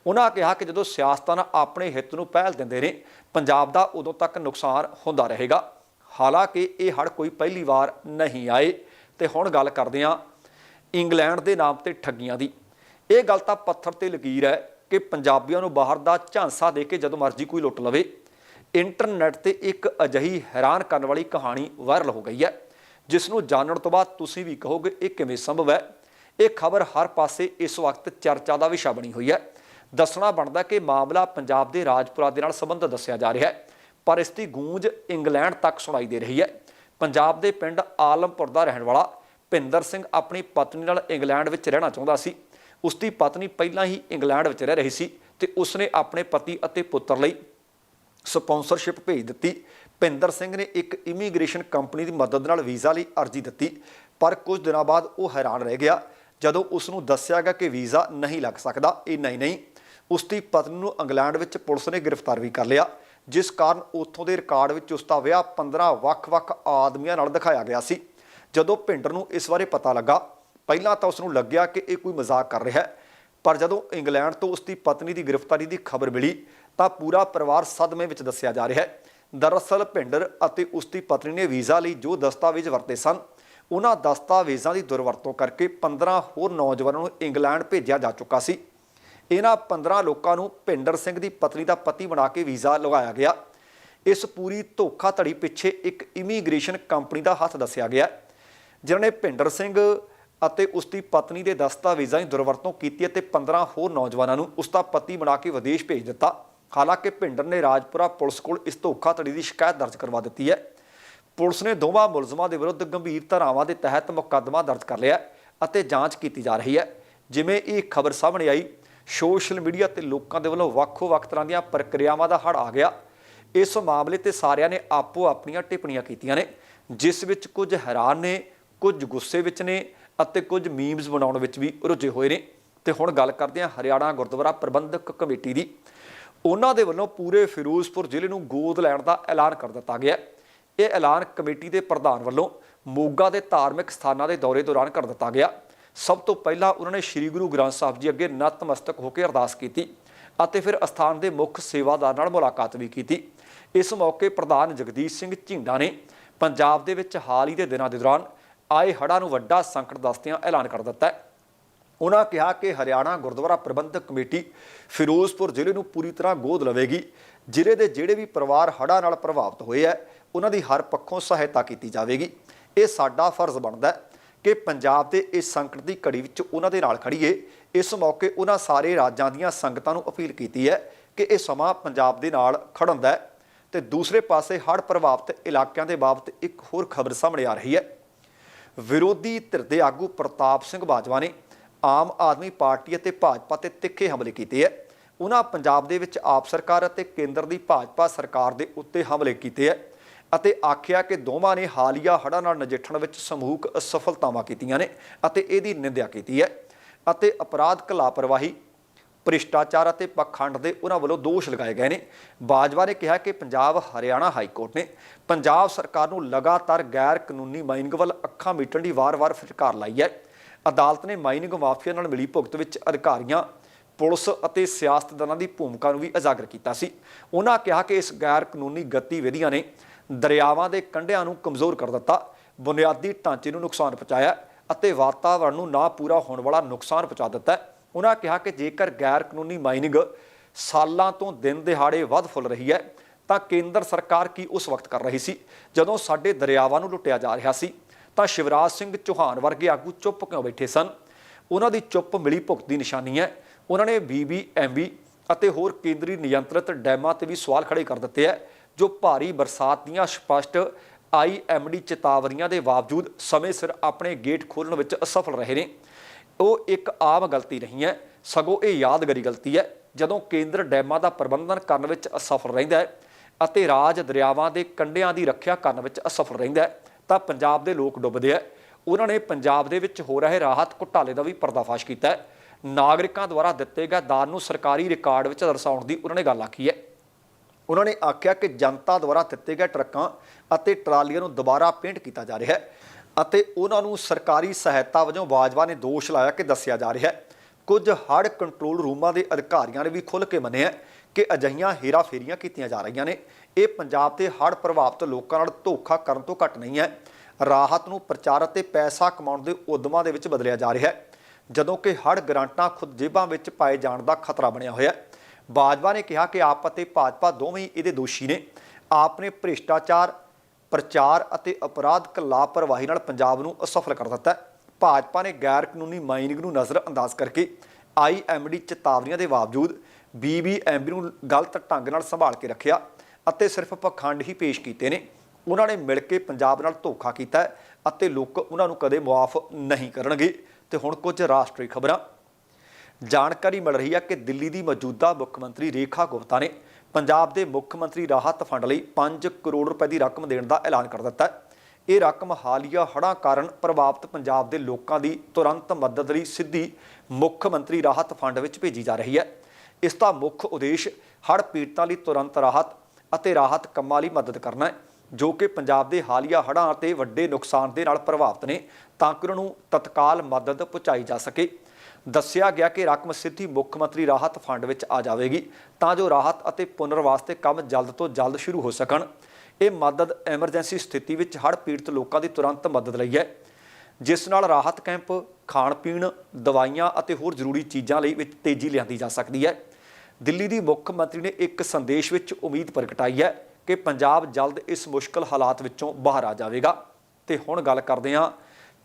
ਉਹਨਾਂ ਕਿਹਾ ਕਿ ਜਦੋਂ ਸਿਆਸਤਦਾਨ ਆਪਣੇ ਹਿੱਤ ਨੂੰ ਪਹਿਲ ਦਿੰਦੇ ਨੇ, ਪੰਜਾਬ ਦਾ ਉਦੋਂ ਤੱਕ ਨੁਕਸਾਨ ਹੁੰਦਾ ਰਹੇਗਾ। ਹਾਲਾਂਕਿ ਇਹ ਹੜ ਕੋਈ ਪਹਿਲੀ ਵਾਰ ਨਹੀਂ ਆਏ। ਤੇ ਹੁਣ ਗੱਲ ਕਰਦੇ ਹਾਂ ਇੰਗਲੈਂਡ ਦੇ ਨਾਮ ਤੇ ਠੱਗੀਆਂ ਦੀ। ਇਹ ਗੱਲ ਤਾਂ ਪੱਥਰ ਤੇ ਲਕੀਰ ਹੈ ਕਿ ਪੰਜਾਬੀਆਂ ਨੂੰ ਬਾਹਰ ਦਾ ਝਾਂਸਾ ਦੇ ਕੇ ਜਦੋਂ ਮਰਜ਼ੀ ਕੋਈ ਲੁੱਟ ਲਵੇ। ਇੰਟਰਨੈਟ ਤੇ ਇੱਕ ਅਜਿਹੀ ਹੈਰਾਨ ਕਰਨ ਵਾਲੀ ਕਹਾਣੀ ਵਾਇਰਲ ਹੋ ਗਈ ਹੈ ਜਿਸ ਨੂੰ ਜਾਣਨ ਤੋਂ ਬਾਅਦ ਤੁਸੀਂ ਵੀ ਕਹੋਗੇ, ਇਹ ਕਿਵੇਂ ਸੰਭਵ ਹੈ? ਇਹ ਖਬਰ ਹਰ ਪਾਸੇ ਇਸ ਵਕਤ ਚਰਚਾ ਦਾ ਵਿਸ਼ਾ ਬਣੀ ਹੋਈ ਹੈ। ਦੱਸਣਾ ਬਣਦਾ ਕਿ ਮਾਮਲਾ ਪੰਜਾਬ ਦੇ ਰਾਜਪੁਰਾ ਦੇ ਨਾਲ ਸੰਬੰਧਿਤ ਦੱਸਿਆ ਜਾ ਰਿਹਾ ਹੈ, ਪਰ ਇਸ ਦੀ ਗੂੰਜ ਇੰਗਲੈਂਡ ਤੱਕ ਸੁਣਾਈ ਦੇ ਰਹੀ ਹੈ। ਪੰਜਾਬ ਦੇ ਪਿੰਡ ਆਲਮਪੁਰ ਦਾ ਰਹਿਣ ਵਾਲਾ ਭਿੰਦਰ ਸਿੰਘ ਆਪਣੀ ਪਤਨੀ ਨਾਲ ਇੰਗਲੈਂਡ ਵਿੱਚ ਰਹਿਣਾ ਚਾਹੁੰਦਾ ਸੀ। ਉਸ ਦੀ ਪਤਨੀ ਪਹਿਲਾਂ ਹੀ ਇੰਗਲੈਂਡ ਵਿੱਚ ਰਹਿ ਰਹੀ ਸੀ ਤੇ ਉਸਨੇ ਆਪਣੇ ਪਤੀ ਅਤੇ ਪੁੱਤਰ ਲਈ ਸਪਾਂਸਰਸ਼ਿਪ ਭੇਜ ਦਿੱਤੀ। ਭਿੰਦਰ ਸਿੰਘ ਨੇ ਇੱਕ ਇਮੀਗ੍ਰੇਸ਼ਨ ਕੰਪਨੀ ਦੀ ਮਦਦ ਨਾਲ ਵੀਜ਼ਾ ਲਈ ਅਰਜ਼ੀ ਦਿੱਤੀ, ਪਰ ਕੁਝ ਦਿਨਾਂ ਬਾਅਦ ਉਹ ਹੈਰਾਨ ਰਹਿ ਗਿਆ, ਜਦੋਂ ਉਸ ਨੂੰ ਦੱਸਿਆ ਗਿਆ ਕਿ ਵੀਜ਼ਾ ਨਹੀਂ ਲੱਗ ਸਕਦਾ, ਇਹ ਨਹੀਂ ਨਹੀਂ। ਉਸ ਦੀ ਪਤਨੀ ਨੂੰ ਇੰਗਲੈਂਡ ਵਿੱਚ ਪੁਲਿਸ ਨੇ ਗ੍ਰਿਫਤਾਰ ਵੀ ਕਰ ਲਿਆ, ਜਿਸ ਕਾਰਨ ਉੱਥੋਂ ਦੇ ਰਿਕਾਰਡ ਵਿੱਚ ਉਸ ਦਾ ਵਿਆਹ 15 ਵੱਖ-ਵੱਖ ਆਦਮੀਆਂ ਨਾਲ ਦਿਖਾਇਆ ਗਿਆ ਸੀ। ਜਦੋਂ ਭਿੰਡਰ ਨੂੰ ਇਸ ਬਾਰੇ ਪਤਾ ਲੱਗਾ, ਪਹਿਲਾਂ ਤਾਂ ਉਸ ਨੂੰ ਲੱਗਿਆ ਕਿ ਇਹ ਕੋਈ ਮਜ਼ਾਕ ਕਰ ਰਿਹਾ ਹੈ, ਪਰ ਜਦੋਂ ਇੰਗਲੈਂਡ ਤੋਂ ਉਸ ਦੀ ਪਤਨੀ ਦੀ ਗ੍ਰਿਫਤਾਰੀ ਦੀ ਖਬਰ ਮਿਲੀ ਤਾਂ ਪੂਰਾ ਪਰਿਵਾਰ ਸਦਮੇ ਵਿੱਚ ਦੱਸਿਆ ਜਾ ਰਿਹਾ ਹੈ। ਦਰਅਸਲ ਭਿੰਡਰ ਅਤੇ ਉਸ ਦੀ ਪਤਨੀ ਨੇ ਵੀਜ਼ਾ ਲਈ ਜੋ ਦਸਤਾਵੇਜ਼ ਵਰਤੇ ਸਨ, ਉਹਨਾਂ ਦਸਤਾਵੇਜ਼ਾਂ ਦੀ ਦੁਰਵਰਤੋਂ ਕਰਕੇ 15 ਹੋਰ ਨੌਜਵਾਨਾਂ ਨੂੰ ਇੰਗਲੈਂਡ ਭੇਜਿਆ ਜਾ ਚੁੱਕਾ ਸੀ। ਇਹਨਾਂ 15 ਲੋਕਾਂ ਨੂੰ ਭਿੰਡਰ ਸਿੰਘ ਦੀ ਪਤਨੀ ਦਾ ਪਤੀ ਬਣਾ ਕੇ ਵੀਜ਼ਾ ਲਗਾਇਆ ਗਿਆ। ਇਸ ਪੂਰੀ ਧੋਖਾਧੜੀ ਪਿੱਛੇ ਇੱਕ ਇਮੀਗ੍ਰੇਸ਼ਨ ਕੰਪਨੀ ਦਾ ਹੱਥ ਦੱਸਿਆ ਗਿਆ ਜਿਨ੍ਹਾਂ ਨੇ ਭਿੰਡਰ ਸਿੰਘ ਅਤੇ ਉਸ ਦੀ ਪਤਨੀ ਦੇ ਦਸਤਾਵੇਜ਼ਾਂ ਦੀ ਦੁਰਵਰਤੋਂ ਕੀਤੀ ਅਤੇ 15 ਹੋਰ ਨੌਜਵਾਨਾਂ ਨੂੰ ਉਸ ਦਾ ਪਤੀ ਬਣਾ ਕੇ ਵਿਦੇਸ਼ ਭੇਜ ਦਿੱਤਾ। ਹਾਲਾਂਕਿ ਭਿੰਡਰ ਨੇ ਰਾਜਪੁਰਾ ਪੁਲਿਸ ਕੋਲ ਇਸ ਧੋਖਾਧੜੀ ਦੀ ਸ਼ਿਕਾਇਤ ਦਰਜ ਕਰਵਾ ਦਿੱਤੀ ਹੈ। ਪੁਲਿਸ ਨੇ ਦੋਵਾਂ ਮੁਲਜ਼ਮਾਂ ਦੇ ਵਿਰੁੱਧ ਗੰਭੀਰ ਧਾਰਾਵਾਂ ਦੇ ਤਹਿਤ ਮੁਕੱਦਮਾ ਦਰਜ ਕਰ ਲਿਆ ਅਤੇ ਜਾਂਚ ਕੀਤੀ ਜਾ ਰਹੀ ਹੈ। ਜਿਵੇਂ ਇਹ ਖਬਰ ਸਾਹਮਣੇ ਆਈ, ਸੋਸ਼ਲ ਮੀਡੀਆ ਤੇ ਲੋਕਾਂ ਦੇ ਵੱਲੋਂ ਵੱਖੋ-ਵੱਖ ਤਰ੍ਹਾਂ ਦੀਆਂ ਪ੍ਰਕਿਰਿਆਵਾਂ ਦਾ ਹੜ ਆ ਗਿਆ। ਇਸ ਮਾਮਲੇ ਤੇ ਸਾਰਿਆਂ ਨੇ ਆਪੋ ਆਪਣੀਆਂ ਟਿੱਪਣੀਆਂ ਕੀਤੀਆਂ ਨੇ, ਜਿਸ ਵਿੱਚ ਕੁਝ ਹੈਰਾਨ ਨੇ, ਕੁਝ ਗੁੱਸੇ ਵਿੱਚ ਨੇ ਅਤੇ ਕੁਝ ਮੀਮਸ ਬਣਾਉਣ ਵਿੱਚ ਵੀ ਰੁੱਝੇ ਹੋਏ ਨੇ। ਤੇ ਹੁਣ ਗੱਲ ਕਰਦੇ ਹਾਂ ਹਰਿਆਣਾ ਗੁਰਦੁਆਰਾ ਪ੍ਰਬੰਧਕ ਕਮੇਟੀ ਦੀ। ਉਹਨਾਂ ਦੇ ਵੱਲੋਂ ਪੂਰੇ ਫਿਰੋਜ਼ਪੁਰ ਜ਼ਿਲ੍ਹੇ ਨੂੰ ਗੋਦ ਲੈਣ ਦਾ ਐਲਾਨ ਕਰ ਦਿੱਤਾ ਗਿਆ ਇਹ ਐਲਾਨ ਕਮੇਟੀ ਦੇ ਪ੍ਰਧਾਨ ਵੱਲੋਂ ਮੋਗਾ ਦੇ ਧਾਰਮਿਕ ਸਥਾਨਾਂ ਦੇ ਦੌਰੇ ਦੌਰਾਨ ਕਰ ਦਿੱਤਾ ਗਿਆ। ਸਭ ਤੋਂ ਪਹਿਲਾਂ ਉਹਨਾਂ ਨੇ ਸ੍ਰੀ ਗੁਰੂ ਗ੍ਰੰਥ ਸਾਹਿਬ ਜੀ ਅੱਗੇ ਨਤਮਸਤਕ ਹੋ ਕੇ ਅਰਦਾਸ ਕੀਤੀ ਅਤੇ ਫਿਰ ਅਸਥਾਨ ਦੇ ਮੁੱਖ ਸੇਵਾਦਾਰ ਨਾਲ ਮੁਲਾਕਾਤ ਵੀ ਕੀਤੀ। ਇਸ ਮੌਕੇ ਪ੍ਰਧਾਨ ਜਗਦੀਸ਼ ਸਿੰਘ ਝਿੰਡਾ ਨੇ ਪੰਜਾਬ ਦੇ ਵਿੱਚ ਹਾਲ ਹੀ ਦੇ ਦਿਨਾਂ ਦੇ ਦੌਰਾਨ ਆਏ ਹੜ੍ਹਾਂ ਨੂੰ ਵੱਡਾ ਸੰਕਟ ਦੱਸਦਿਆਂ ਐਲਾਨ ਕਰ ਦਿੱਤਾ ਹੈ। ਉਹਨਾਂ ਕਿਹਾ ਕਿ ਹਰਿਆਣਾ ਗੁਰਦੁਆਰਾ ਪ੍ਰਬੰਧਕ ਕਮੇਟੀ ਫਿਰੋਜ਼ਪੁਰ ਜ਼ਿਲ੍ਹੇ ਨੂੰ ਪੂਰੀ ਤਰ੍ਹਾਂ ਗੋਦ ਲਵੇਗੀ। ਜ਼ਿਲ੍ਹੇ ਦੇ ਜਿਹੜੇ ਵੀ ਪਰਿਵਾਰ ਹੜ੍ਹਾਂ ਨਾਲ ਪ੍ਰਭਾਵਿਤ ਹੋਏ ਹੈ ਉਹਨਾਂ ਦੀ ਹਰ ਪੱਖੋਂ ਸਹਾਇਤਾ ਕੀਤੀ ਜਾਵੇਗੀ। ਇਹ ਸਾਡਾ ਫਰਜ਼ ਬਣਦਾ ਹੈ ਕਿ ਪੰਜਾਬ ਦੇ ਇਸ ਸੰਕਟ ਦੀ ਘੜੀ ਵਿੱਚ ਉਹਨਾਂ ਦੇ ਨਾਲ ਖੜੀਏ ਇਸ ਮੌਕੇ ਉਹਨਾਂ ਸਾਰੇ ਰਾਜਾਂ ਦੀਆਂ ਸੰਗਤਾਂ ਨੂੰ ਅਪੀਲ ਕੀਤੀ ਹੈ ਕਿ ਇਹ ਸਮਾਂ ਪੰਜਾਬ ਦੇ ਨਾਲ ਖੜਨ ਦਾ ਹੈ ਤੇ ਦੂਸਰੇ ਪਾਸੇ ਹੜ੍ਹ ਪ੍ਰਭਾਵਿਤ ਇਲਾਕਿਆਂ ਦੇ ਬਾਬਤ ਇੱਕ ਹੋਰ ਖਬਰ ਸਾਹਮਣੇ ਆ ਰਹੀ ਹੈ। ਵਿਰੋਧੀ ਧਿਰ ਦੇ ਆਗੂ ਪ੍ਰਤਾਪ ਸਿੰਘ ਬਾਜਵਾ ਨੇ ਆਮ ਆਦਮੀ ਪਾਰਟੀ ਅਤੇ ਭਾਜਪਾ ਤੇ ਤਿੱਖੇ ਹਮਲੇ ਕੀਤੇ ਹੈ ਉਹਨਾਂ ਪੰਜਾਬ ਦੇ ਵਿੱਚ ਆਪ ਸਰਕਾਰ ਅਤੇ ਕੇਂਦਰ ਦੀ ਭਾਜਪਾ ਸਰਕਾਰ ਦੇ ਉੱਤੇ ਹਮਲੇ ਕੀਤੇ ਹੈ ਅਤੇ ਆਖਿਆ ਕਿ ਦੋਵਾਂ ਨੇ ਹਾਲੀਆ ਹੜ੍ਹਾਂ ਨਾਲ ਨਜਿੱਠਣ ਵਿੱਚ ਸਮੂਹਕ ਅਸਫਲਤਾਵਾਂ ਕੀਤੀਆਂ ਨੇ ਅਤੇ ਇਹਦੀ ਨਿੰਦਿਆ ਕੀਤੀ ਹੈ ਅਤੇ ਅਪਰਾਧਕ ਲਾਪਰਵਾਹੀ, ਭ੍ਰਿਸ਼ਟਾਚਾਰ ਅਤੇ ਪਖੰਡ ਦੇ ਉਹਨਾਂ ਵੱਲੋਂ ਦੋਸ਼ ਲਗਾਏ ਗਏ ਨੇ। ਬਾਜਵਾ ਨੇ ਕਿਹਾ ਕਿ ਪੰਜਾਬ, ਹਰਿਆਣਾ ਹਾਈ ਕੋਰਟ ਨੇ ਪੰਜਾਬ ਸਰਕਾਰ ਨੂੰ ਲਗਾਤਾਰ ਗੈਰ ਕਾਨੂੰਨੀ ਮਾਈਨਿੰਗ ਵੱਲ ਅੱਖਾਂ ਮੀਟਣ ਦੀ ਵਾਰ-ਵਾਰ ਫਟਕਾਰ ਲਾਈ ਹੈ ਅਦਾਲਤ ਨੇ ਮਾਈਨਿੰਗ ਮਾਫੀਆ ਨਾਲ ਮਿਲੀ ਭੁਗਤ ਵਿੱਚ ਅਧਿਕਾਰੀਆਂ, ਪੁਲਿਸ ਅਤੇ ਸਿਆਸਤਦਾਨਾਂ ਦੀ ਭੂਮਿਕਾ ਨੂੰ ਵੀ ਉਜਾਗਰ ਕੀਤਾ ਸੀ। ਉਹਨਾਂ ਕਿਹਾ ਕਿ ਇਸ ਗੈਰ ਕਾਨੂੰਨੀ ਗਤੀਵਿਧੀਆਂ ਨੇ ਦਰਿਆਵਾਂ ਦੇ ਕੰਢਿਆਂ ਨੂੰ ਕਮਜ਼ੋਰ ਕਰ ਦਿੱਤਾ, ਬੁਨਿਆਦੀ ਢਾਂਚੇ ਨੂੰ ਨੁਕਸਾਨ ਪਹੁੰਚਾਇਆ ਅਤੇ ਵਾਤਾਵਰਣ ਨੂੰ ਨਾ ਪੂਰਾ ਹੋਣ ਵਾਲਾ ਨੁਕਸਾਨ ਪਹੁੰਚਾ ਦਿੱਤਾ ਉਹਨਾਂ ਕਿਹਾ ਕਿ ਜੇਕਰ ਗੈਰ ਕਾਨੂੰਨੀ ਮਾਈਨਿੰਗ ਸਾਲਾਂ ਤੋਂ ਦਿਨ ਦਿਹਾੜੇ ਵੱਧ ਫੁੱਲ ਰਹੀ ਹੈ, ਤਾਂ ਕੇਂਦਰ ਸਰਕਾਰ ਕੀ ਉਸ ਵਕਤ ਕਰ ਰਹੀ ਸੀ, ਜਦੋਂ ਸਾਡੇ ਦਰਿਆਵਾਂ ਨੂੰ ਲੁੱਟਿਆ ਜਾ ਰਿਹਾ ਸੀ? ਤਾਂ ਸ਼ਿਵਰਾਜ ਸਿੰਘ ਚੌਹਾਨ ਵਰਗੇ ਆਗੂ ਚੁੱਪ ਕਿਉਂ ਬੈਠੇ ਸਨ? ਉਹਨਾਂ ਦੀ ਚੁੱਪ ਮਿਲੀ ਭੁਗਤ ਦੀ ਨਿਸ਼ਾਨੀ ਹੈ। ਉਹਨਾਂ ਨੇ ਬੀਬੀਐਮਬੀ ਅਤੇ ਹੋਰ ਕੇਂਦਰੀ ਨਿਯੰਤਰਿਤ ਡੈਮਾਂ ਤੇ ਵੀ ਸਵਾਲ ਖੜੇ ਕਰ ਦਿੱਤੇ ਹੈ, ਜੋ ਭਾਰੀ ਬਰਸਾਤ ਦੀਆਂ ਸਪਸ਼ਟ ਆਈਐਮਡੀ ਚੇਤਾਵਨੀਆਂ ਦੇ ਬਾਵਜੂਦ ਸਮੇਂ ਸਿਰ ਆਪਣੇ ਗੇਟ ਖੋਲ੍ਹਣ ਵਿੱਚ ਅਸਫਲ ਰਹੇ ਨੇ। ਉਹ ਇੱਕ ਆਮ ਗਲਤੀ ਨਹੀਂ ਹੈ, ਸਗੋਂ ਇਹ ਯਾਦਗਾਰੀ ਗਲਤੀ ਹੈ, ਜਦੋਂ ਕੇਂਦਰ ਡੈਮਾਂ ਦਾ ਪ੍ਰਬੰਧਨ ਕਰਨ ਵਿੱਚ ਅਸਫਲ ਰਹਿੰਦਾ ਹੈ ਅਤੇ ਰਾਜ ਦਰਿਆਵਾਂ ਦੇ ਕੰਢਿਆਂ ਦੀ ਰੱਖਿਆ ਕਰਨ ਵਿੱਚ ਅਸਫਲ ਰਹਿੰਦਾ ਹੈ। ਤਾਂ ਪੰਜਾਬ ਦੇ ਲੋਕ ਡੁੱਬਦੇ ਆ। ਉਹਨਾਂ ਨੇ ਪੰਜਾਬ ਦੇ ਵਿੱਚ ਹੋ ਰਹੇ ਰਾਹਤ ਘੁਟਾਲੇ ਦਾ ਵੀ ਪਰਦਾਫਾਸ਼ ਕੀਤਾ ਹੈ। ਨਾਗਰਿਕਾਂ ਦੁਆਰਾ ਦਿੱਤੇ ਗਏ ਦਾਨ ਨੂੰ ਸਰਕਾਰੀ ਰਿਕਾਰਡ ਵਿੱਚ ਦਰਸਾਉਣ ਦੀ ਉਹਨਾਂ ਨੇ ਗੱਲ ਆਖੀ ਹੈ। ਉਹਨਾਂ ਨੇ ਆਖਿਆ ਕਿ ਜਨਤਾ ਦੁਆਰਾ ਦਿੱਤੇ ਗਏ ਟਰੱਕਾਂ ਅਤੇ ਟਰਾਲੀਆਂ ਨੂੰ ਦੁਬਾਰਾ ਪੇਂਟ ਕੀਤਾ ਜਾ ਰਿਹਾ ਹੈ ਅਤੇ ਉਹਨਾਂ ਨੂੰ ਸਰਕਾਰੀ ਸਹਾਇਤਾ ਵਜੋਂ ਬਾਜਵਾ ਨੇ ਦੋਸ਼ ਲਾਇਆ ਕਿ ਦੱਸਿਆ ਜਾ ਰਿਹਾ ਹੈ। ਕੁਝ ਹੜ੍ਹ ਕੰਟਰੋਲ ਰੂਮਾਂ ਦੇ ਅਧਿਕਾਰੀਆਂ ਨੇ ਵੀ ਖੁੱਲ੍ਹ ਕੇ ਮੰਨਿਆ ਕਿ ਅਜਿਹੀਆਂ ਹੇਰਾਫੇਰੀਆਂ ਕੀਤੀਆਂ ਜਾ ਰਹੀਆਂ ਨੇ। ਇਹ ਪੰਜਾਬ ਦੇ ਹੜ੍ਹ ਪ੍ਰਭਾਵਿਤ ਲੋਕਾਂ ਨਾਲ ਧੋਖਾ ਕਰਨ ਤੋਂ ਘੱਟ ਨਹੀਂ ਹੈ। ਰਾਹਤ ਨੂੰ ਪ੍ਰਚਾਰ ਅਤੇ ਪੈਸਾ ਕਮਾਉਣ ਦੇ ਉਦਮਾਂ ਦੇ ਵਿੱਚ ਬਦਲਿਆ ਜਾ ਰਿਹਾ ਹੈ। ਜਦੋਂ ਕਿ ਹੜ੍ਹ ਗ੍ਰਾਂਟਾਂ ਖੁਦ ਜੇਬਾਂ ਵਿੱਚ ਪਾਏ ਜਾਣ ਦਾ ਖਤਰਾ ਬਣਿਆ ਹੋਇਆ ਹੈ। ਬਾਜਵਾ ਨੇ ਕਿਹਾ ਕਿ ਆਪ ਅਤੇ ਭਾਜਪਾ ਦੋਵੇਂ ਹੀ ਇਹਦੇ ਦੋਸ਼ੀ ਨੇ। ਆਪ ਨੇ ਭ੍ਰਿਸ਼ਟਾਚਾਰ, ਪ੍ਰਚਾਰ ਅਤੇ ਅਪਰਾਧਕ ਲਾਪਰਵਾਹੀ ਨਾਲ ਪੰਜਾਬ ਨੂੰ ਅਸਫਲ ਕਰ ਦਿੱਤਾ ਭਾਜਪਾ ਨੇ ਗੈਰ ਕਾਨੂੰਨੀ ਮਾਈਨਿੰਗ ਨੂੰ ਨਜ਼ਰਅੰਦਾਜ਼ ਕਰਕੇ ਆਈਐਮਡੀ ਚੇਤਾਵਨੀਆਂ ਦੇ ਬਾਵਜੂਦ ਬੀਬੀਐਮਬੀ ਨੂੰ ਗਲਤ ਢੰਗ ਨਾਲ ਸੰਭਾਲ ਕੇ ਰੱਖਿਆ। ਅਤੇ ਸਿਰਫ ਪਖੰਡ ਹੀ ਪੇਸ਼ ਕੀਤੇ ਨੇ। ਉਹਨਾਂ ਨੇ ਮਿਲ ਕੇ ਪੰਜਾਬ ਨਾਲ ਧੋਖਾ ਕੀਤਾ ਅਤੇ ਲੋਕ ਉਹਨਾਂ ਨੂੰ ਕਦੇ ਮੁਆਫ ਨਹੀਂ ਕਰਨਗੇ। ਤੇ ਹੁਣ ਕੁਝ ਰਾਸ਼ਟਰੀ ਖਬਰਾਂ। ਜਾਣਕਾਰੀ ਮਿਲ ਰਹੀ ਹੈ ਕਿ ਦਿੱਲੀ ਦੀ ਮੌਜੂਦਾ ਮੁੱਖ ਮੰਤਰੀ ਰੇਖਾ ਗੁਪਤਾ ਨੇ ਪੰਜਾਬ ਦੇ ਮੁੱਖ ਮੰਤਰੀ ਰਾਹਤ ਫੰਡ ਲਈ 5 ਕਰੋੜ ਰੁਪਏ ਦੀ ਰਕਮ ਦੇਣ ਦਾ ਐਲਾਨ ਕਰ ਦਿੱਤਾ ਹੈ। ਇਹ ਰਕਮ ਹਾਲੀਆ ਹੜ੍ਹਾਂ ਕਾਰਨ ਪ੍ਰਭਾਵਿਤ ਪੰਜਾਬ ਦੇ ਲੋਕਾਂ ਦੀ ਤੁਰੰਤ ਮਦਦ ਲਈ ਸਿੱਧੀ ਮੁੱਖ ਮੰਤਰੀ ਰਾਹਤ ਫੰਡ ਵਿੱਚ ਭੇਜੀ ਜਾ ਰਹੀ ਹੈ। ਇਸ ਦਾ ਮੁੱਖ ਉਦੇਸ਼ ਹੜ੍ਹ ਪੀੜਤਾਂ ਲਈ ਤੁਰੰਤ ਰਾਹਤ ਅਤੇ ਰਾਹਤ ਕੰਮਾਂ ਲਈ ਮਦਦ ਕਰਨਾ ਹੈ, ਜੋ ਕਿ ਪੰਜਾਬ ਦੇ ਹਾਲੀਆ ਹੜ੍ਹਾਂ ਅਤੇ ਵੱਡੇ ਨੁਕਸਾਨ ਦੇ ਨਾਲ ਪ੍ਰਭਾਵਿਤ ਨੇ, ਤਾਂ ਕਿ ਉਹਨਾਂ ਨੂੰ ਤਤਕਾਲ ਮਦਦ ਪਹੁੰਚਾਈ ਜਾ ਸਕੇ। ਦੱਸਿਆ ਗਿਆ ਕਿ ਰਕਮ ਸਿੱਧੀ ਮੁੱਖ ਮੰਤਰੀ ਰਾਹਤ ਫੰਡ ਵਿੱਚ ਆ ਜਾਵੇਗੀ, ਤਾਂ ਜੋ ਰਾਹਤ ਅਤੇ ਪੁਨਰਵਾਸ ਦੇ ਕੰਮ ਜਲਦ ਤੋਂ ਜਲਦ ਸ਼ੁਰੂ ਹੋ ਸਕਣ। ਇਹ ਮਦਦ ਐਮਰਜੈਂਸੀ ਸਥਿਤੀ ਵਿੱਚ ਹੜ੍ਹ ਪੀੜਤ ਲੋਕਾਂ ਦੀ ਤੁਰੰਤ ਮਦਦ ਲਈ ਹੈ। ਜਿਸ ਨਾਲ ਰਾਹਤ ਕੈਂਪ ਖਾਣ ਪੀਣ ਦਵਾਈਆਂ ਅਤੇ ਹੋਰ ਜ਼ਰੂਰੀ ਚੀਜ਼ਾਂ ਲਈ ਵਿੱਚ ਤੇਜ਼ੀ ਲਿਆਂਦੀ ਜਾ ਸਕਦੀ ਹੈ। ਦਿੱਲੀ ਦੀ ਮੁੱਖ ਮੰਤਰੀ ਨੇ ਇੱਕ ਸੰਦੇਸ਼ ਵਿੱਚ ਉਮੀਦ ਪ੍ਰਗਟਾਈ ਹੈ ਕਿ ਪੰਜਾਬ ਜਲਦ ਇਸ ਮੁਸ਼ਕਲ ਹਾਲਾਤ ਵਿੱਚੋਂ ਬਾਹਰ ਆ ਜਾਵੇਗਾ। ਤੇ ਹੁਣ ਗੱਲ ਕਰਦੇ ਹਾਂ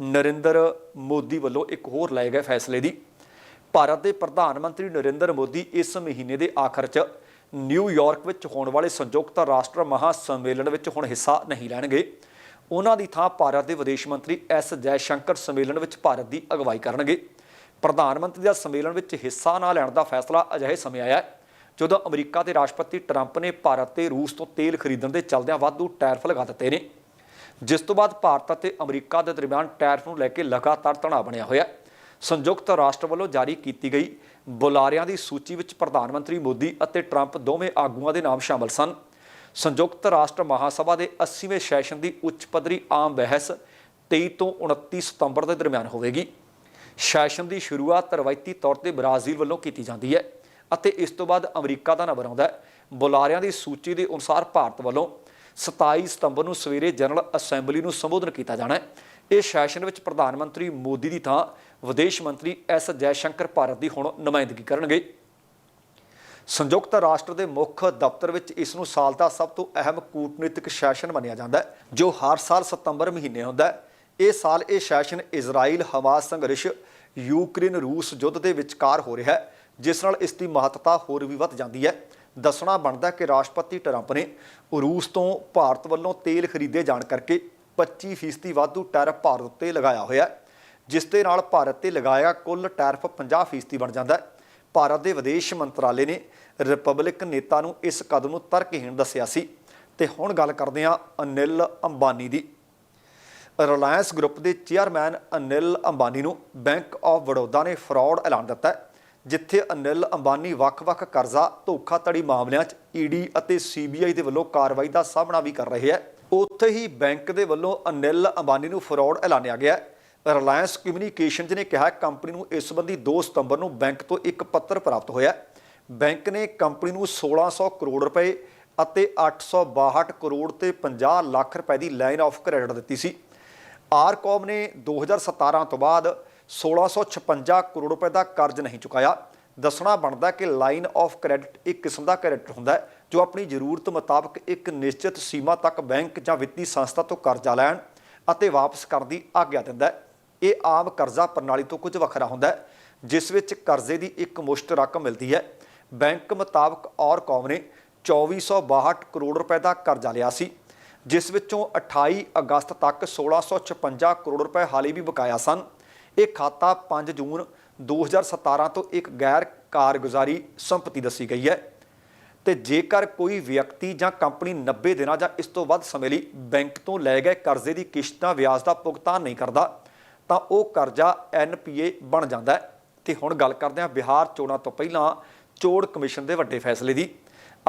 ਨਰਿੰਦਰ ਮੋਦੀ ਵੱਲੋਂ ਇੱਕ ਹੋਰ ਲਏ ਗਏ ਫੈਸਲੇ ਦੀ। ਭਾਰਤ ਦੇ ਪ੍ਰਧਾਨ ਮੰਤਰੀ ਨਰਿੰਦਰ ਮੋਦੀ ਇਸ ਮਹੀਨੇ ਦੇ ਆਖਰ 'ਚ ਨਿਊਯਾਰਕ ਵਿੱਚ ਹੋਣ ਵਾਲੇ ਸੰਯੁਕਤ ਰਾਸ਼ਟਰ ਮਹਾ ਸੰਮੇਲਨ ਵਿੱਚ ਹੁਣ ਹਿੱਸਾ ਨਹੀਂ ਲੈਣਗੇ। ਉਹਨਾਂ ਦੀ ਥਾਂ ਭਾਰਤ ਦੇ ਵਿਦੇਸ਼ ਮੰਤਰੀ ਐਸ ਜੈ ਸ਼ੰਕਰ ਸੰਮੇਲਨ ਵਿੱਚ ਭਾਰਤ ਦੀ ਅਗਵਾਈ ਕਰਨਗੇ। ਪ੍ਰਧਾਨ ਮੰਤਰੀ ਦਾ ਸੰਮੇਲਨ ਵਿੱਚ ਹਿੱਸਾ ਨਾ ਲੈਣ ਦਾ ਫੈਸਲਾ ਅਜਿਹੇ ਸਮੇਂ ਆਇਆ ਜਦੋਂ ਅਮਰੀਕਾ ਦੇ ਰਾਸ਼ਟਰਪਤੀ ਟਰੰਪ ਨੇ ਭਾਰਤ ਤੇ ਰੂਸ ਤੋਂ ਤੇਲ ਖਰੀਦਣ ਦੇ ਚੱਲਦਿਆਂ ਵਾਧੂ ਟੈਰਫ ਲਗਾ ਦਿੱਤੇ ਨੇ। ਜਿਸ ਤੋਂ ਬਾਅਦ ਭਾਰਤ ਅਤੇ ਅਮਰੀਕਾ ਦੇ ਦਰਮਿਆਨ ਟੈਰਫ ਨੂੰ ਲੈ ਕੇ ਲਗਾਤਾਰ ਤਣਾਅ ਬਣਿਆ ਹੋਇਆ ਸੰਯੁਕਤ ਰਾਸ਼ਟਰ ਵੱਲੋਂ ਜਾਰੀ ਕੀਤੀ ਗਈ ਬੁਲਾਰਿਆਂ ਦੀ ਸੂਚੀ ਵਿੱਚ ਪ੍ਰਧਾਨ ਮੰਤਰੀ ਮੋਦੀ ਅਤੇ ਟਰੰਪ ਦੋਵੇਂ ਆਗੂਆਂ ਦੇ ਨਾਮ ਸ਼ਾਮਲ ਸਨ। ਸੰਯੁਕਤ ਰਾਸ਼ਟਰ ਮਹਾਸਭਾ ਦੇ 80ਵੇਂ ਸੈਸ਼ਨ ਦੀ ਉੱਚ ਪੱਧਰੀ ਆਮ ਬਹਿਸ 23 ਤੋਂ 29 ਸਤੰਬਰ ਦੇ ਦਰਮਿਆਨ ਹੋਵੇਗੀ। ਸੈਸ਼ਨ ਦੀ ਸ਼ੁਰੂਆਤ ਰਵਾਇਤੀ ਤੌਰ ਤੇ ਬ੍ਰਾਜ਼ੀਲ ਵੱਲੋਂ ਕੀਤੀ ਜਾਂਦੀ ਹੈ ਅਤੇ ਇਸ ਤੋਂ ਬਾਅਦ ਅਮਰੀਕਾ ਦਾ ਨੰਬਰ ਆਉਂਦਾ ਹੈ। ਬੁਲਾਰਿਆਂ ਦੀ ਸੂਚੀ ਦੇ ਅਨੁਸਾਰ ਭਾਰਤ ਵੱਲੋਂ 27 ਸਤੰਬਰ ਨੂੰ ਸਵੇਰੇ ਜਨਰਲ ਅਸੈਂਬਲੀ ਨੂੰ ਸੰਬੋਧਨ ਕੀਤਾ ਜਾਣਾ ਹੈ। ਇਹ ਸੈਸ਼ਨ ਵਿੱਚ ਪ੍ਰਧਾਨ ਮੰਤਰੀ ਮੋਦੀ ਦੀ ਥਾਂ, ਵਿਦੇਸ਼ ਮੰਤਰੀ ਐਸ ਜੈਸ਼ੰਕਰ ਭਾਰਤ ਦੀ ਹੁਣ ਨੁਮਾਇੰਦਗੀ ਕਰਨਗੇ। ਸੰਯੁਕਤ ਰਾਸ਼ਟਰ ਦੇ ਮੁੱਖ ਦਫ਼ਤਰ ਵਿੱਚ ਇਸ ਨੂੰ ਸਾਲ ਦਾ ਸਭ ਤੋਂ ਅਹਿਮ ਕੂਟਨੀਤਿਕ ਸੈਸ਼ਨ ਮੰਨਿਆ ਜਾਂਦਾ ਹੈ, ਜੋ ਹਰ ਸਾਲ ਸਤੰਬਰ ਮਹੀਨੇ ਹੁੰਦਾ ਹੈ। ਇਹ ਸਾਲ ਇਹ ਸੈਸ਼ਨ ਇਜ਼ਰਾਈਲ ਹਮਾਸ ਸੰਘਰਸ਼ ਯੂਕਰੇਨ ਰੂਸ ਯੁੱਧ ਦੇ ਵਿਚਕਾਰ ਹੋ ਰਿਹਾ ਹੈ, ਜਿਸ ਨਾਲ ਇਸ ਦੀ ਮਹੱਤਤਾ ਹੋਰ ਵੀ ਵੱਧ ਜਾਂਦੀ ਹੈ। ਦੱਸਣਾ ਬਣਦਾ ਕਿ ਰਾਸ਼ਟਰਪਤੀ ਟਰੰਪ ਨੇ ਰੂਸ ਤੋਂ ਭਾਰਤ ਵੱਲੋਂ ਤੇਲ ਖਰੀਦੇ ਜਾਣ ਕਰਕੇ 25% ਵਾਧੂ ਟੈਰਫ ਭਾਰਤ ਉੱਤੇ ਲਗਾਇਆ ਹੋਇਆ ਹੈ, ਜਿਸ ਦੇ ਨਾਲ ਭਾਰਤ ਤੇ ਲਗਾਇਆ ਕੁੱਲ ਟੈਰਫ 50% ਬਣ ਜਾਂਦਾ ਹੈ। ਭਾਰਤ ਦੇ ਵਿਦੇਸ਼ ਮੰਤਰਾਲੇ ਨੇ ਰਿਪਬਲਿਕ ਨੇਤਾ ਨੂੰ ਇਸ ਕਦਮ ਨੂੰ ਤਰਕਹੀਣ ਦੱਸਿਆ ਸੀ। ਤੇ ਹੁਣ ਗੱਲ ਕਰਦੇ ਹਾਂ ਅਨਿਲ ਅੰਬਾਨੀ ਦੀ। ਰਿਲਾਇੰਸ ਗਰੁੱਪ ਦੇ ਚੇਅਰਮੈਨ ਅਨਿਲ ਅੰਬਾਨੀ ਨੂੰ ਬੈਂਕ ਆਫ ਬੜੌਦਾ ਨੇ ਫਰਾਡ ਐਲਾਨ ਦਿੱਤਾ ਹੈ, ਜਿੱਥੇ ਅਨਿਲ ਅੰਬਾਨੀ ਵੱਖ-ਵੱਖ ਕਰਜ਼ਾ, ਧੋਖਾਧੜੀ ਮਾਮਲਿਆਂ 'ਚ ਈਡੀ ਅਤੇ ਸੀਬੀਆਈ ਦੇ ਵੱਲੋਂ ਕਾਰਵਾਈ ਦਾ ਸਾਹਮਣਾ ਵੀ ਕਰ ਰਹੇ ਹੈ। ਉੱਥੇ ਹੀ ਬੈਂਕ ਦੇ ਵੱਲੋਂ ਅਨਿਲ ਅੰਬਾਨੀ ਨੂੰ ਫਰਾਡ ਐਲਾਨਿਆ ਗਿਆ ਹੈ। ਰਿਲਾਇੰਸ ਕਮਿਊਨੀਕੇਸ਼ਨਜ਼ ਨੇ ਕਿਹਾ ਕੰਪਨੀ ਨੂੰ ਇਸ ਸੰਬੰਧੀ 2 ਸਤੰਬਰ ਨੂੰ ਬੈਂਕ ਤੋਂ ਇੱਕ ਪੱਤਰ ਪ੍ਰਾਪਤ ਹੋਇਆ ਬੈਂਕ ਨੇ ਕੰਪਨੀ ਨੂੰ 1600 ਕਰੋੜ ਰੁਪਏ ਅਤੇ 862 ਕਰੋੜ ਤੇ 50 ਲੱਖ ਰੁਪਏ ਦੀ ਲਾਈਨ ਆਫ ਕ੍ਰੈਡਿਟ ਦਿੱਤੀ ਸੀ। ਆਰ ਕੌਮ ਨੇ 2017 ਤੋਂ ਬਾਅਦ 1656 ਕਰੋੜ ਰੁਪਏ ਦਾ ਕਰਜ਼ ਨਹੀਂ ਚੁਕਾਇਆ। ਦੱਸਣਾ ਬਣਦਾ ਕਿ ਲਾਈਨ ਆਫ ਕ੍ਰੈਡਿਟ ਇੱਕ ਕਿਸਮ ਦਾ ਕ੍ਰੈਡਿਟ ਹੁੰਦਾ ਹੈ, ਜੋ ਆਪਣੀ ਜ਼ਰੂਰਤ ਮੁਤਾਬਕ ਇੱਕ ਨਿਸ਼ਚਿਤ ਸੀਮਾ ਤੱਕ ਬੈਂਕ ਜਾਂ ਵਿੱਤੀ ਸੰਸਥਾ ਤੋਂ ਕਰਜ਼ਾ ਲੈਣ ਅਤੇ ਵਾਪਸ ਕਰਨ ਦੀ ਆਗਿਆ ਦਿੰਦਾ ਹੈ। ਇਹ ਆਮ ਕਰਜ਼ਾ ਪ੍ਰਣਾਲੀ ਤੋਂ ਕੁਝ ਵੱਖਰਾ ਹੁੰਦਾ ਹੈ, ਜਿਸ ਵਿੱਚ ਕਰਜ਼ੇ ਦੀ ਇੱਕ ਮੁਸ਼ਤ ਰਕਮ ਮਿਲਦੀ ਹੈ। ਬੈਂਕ ਮੁਤਾਬਕ ਔਰਕੌਮ ਨੇ 2462 ਕਰੋੜ ਰੁਪਏ ਦਾ ਕਰਜ਼ਾ ਲਿਆ ਸੀ। ਜਿਸ ਵਿੱਚੋਂ 28 ਅਗਸਤ ਤੱਕ 1656 ਕਰੋੜ ਰੁਪਏ ਹਾਲੇ ਵੀ ਬਕਾਇਆ ਸਨ। ਇਹ ਖਾਤਾ 5 ਜੂਨ 2017 ਤੋਂ ਇੱਕ ਗੈਰ ਕਾਰਗੁਜ਼ਾਰੀ ਸੰਪਤੀ ਦੱਸੀ ਗਈ ਹੈ। ਤੇ ਜੇਕਰ ਕੋਈ ਵਿਅਕਤੀ ਜਾਂ ਕੰਪਨੀ 90 ਦਿਨਾਂ ਜਾਂ ਇਸ ਤੋਂ ਵੱਧ ਸਮੇਂ ਲਈ ਬੈਂਕ ਤੋਂ ਲਏ ਗਏ ਕਰਜ਼ੇ ਦੀ ਕਿਸ਼ਤਾਂ ਵਿਆਜ ਦਾ ਭੁਗਤਾਨ ਨਹੀਂ ਕਰਦਾ, ਤਾਂ ਉਹ ਕਰਜ਼ਾ ਐਨਪੀਏ ਬਣ ਜਾਂਦਾ ਹੈ। ਤੇ ਹੁਣ ਗੱਲ ਕਰਦੇ ਹਾਂ ਬਿਹਾਰ ਚੋਣਾਂ ਤੋਂ ਪਹਿਲਾਂ ਚੋਣ ਕਮਿਸ਼ਨ ਦੇ ਵੱਡੇ ਫੈਸਲੇ ਦੀ।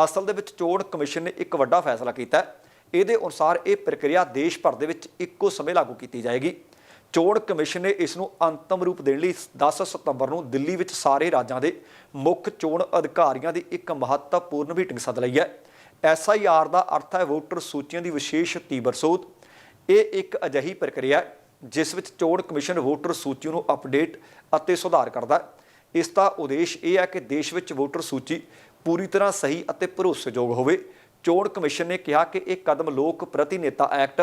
ਅਸਲ ਦੇ ਵਿੱਚ ਚੋਣ ਕਮਿਸ਼ਨ ਨੇ ਇੱਕ ਵੱਡਾ ਫੈਸਲਾ ਕੀਤਾ ਹੈ। ਇਹਦੇ ਅਨੁਸਾਰ ਇਹ ਪ੍ਰਕਿਰਿਆ ਦੇਸ਼ ਭਰ ਦੇ ਵਿੱਚ ਇੱਕੋ ਸਮੇਂ ਲਾਗੂ ਕੀਤੀ ਜਾਏਗੀ। ਚੋਣ ਕਮਿਸ਼ਨ ਨੇ ਇਸ ਨੂੰ ਅੰਤਮ ਰੂਪ ਦੇਣ ਲਈ 10 ਸਤੰਬਰ ਨੂੰ ਦਿੱਲੀ ਵਿੱਚ ਸਾਰੇ ਰਾਜਾਂ ਦੇ ਮੁੱਖ ਚੋਣ ਅਧਿਕਾਰੀਆਂ ਦੀ ਇੱਕ ਮਹੱਤਵਪੂਰਨ ਮੀਟਿੰਗ ਸੱਦ ਲਈ ਹੈ। ਐਸਆਈਆਰ ਦਾ ਅਰਥ ਹੈ ਵੋਟਰ ਸੂਚੀਆਂ ਦੀ ਵਿਸ਼ੇਸ਼ ਤੀਬਰ ਸੋਧ। ਇਹ ਇੱਕ ਅਜਿਹੀ ਪ੍ਰਕਿਰਿਆ ਹੈ, ਜਿਸ ਵਿੱਚ ਚੋਣ ਕਮਿਸ਼ਨ ਵੋਟਰ ਸੂਚੀ ਨੂੰ ਅਪਡੇਟ ਅਤੇ ਸੁਧਾਰ ਕਰਦਾ ਹੈ। ਇਸ ਦਾ ਉਦੇਸ਼ ਇਹ ਹੈ ਕਿ ਦੇਸ਼ ਵਿੱਚ ਵੋਟਰ ਸੂਚੀ ਪੂਰੀ ਤਰ੍ਹਾਂ ਸਹੀ ਅਤੇ ਭਰੋਸੇਯੋਗ ਹੋਵੇ। ਚੋਣ ਕਮਿਸ਼ਨ ਨੇ ਕਿਹਾ ਕਿ ਇਹ ਕਦਮ ਲੋਕ ਪ੍ਰਤੀਨੇਤਾ ਐਕਟ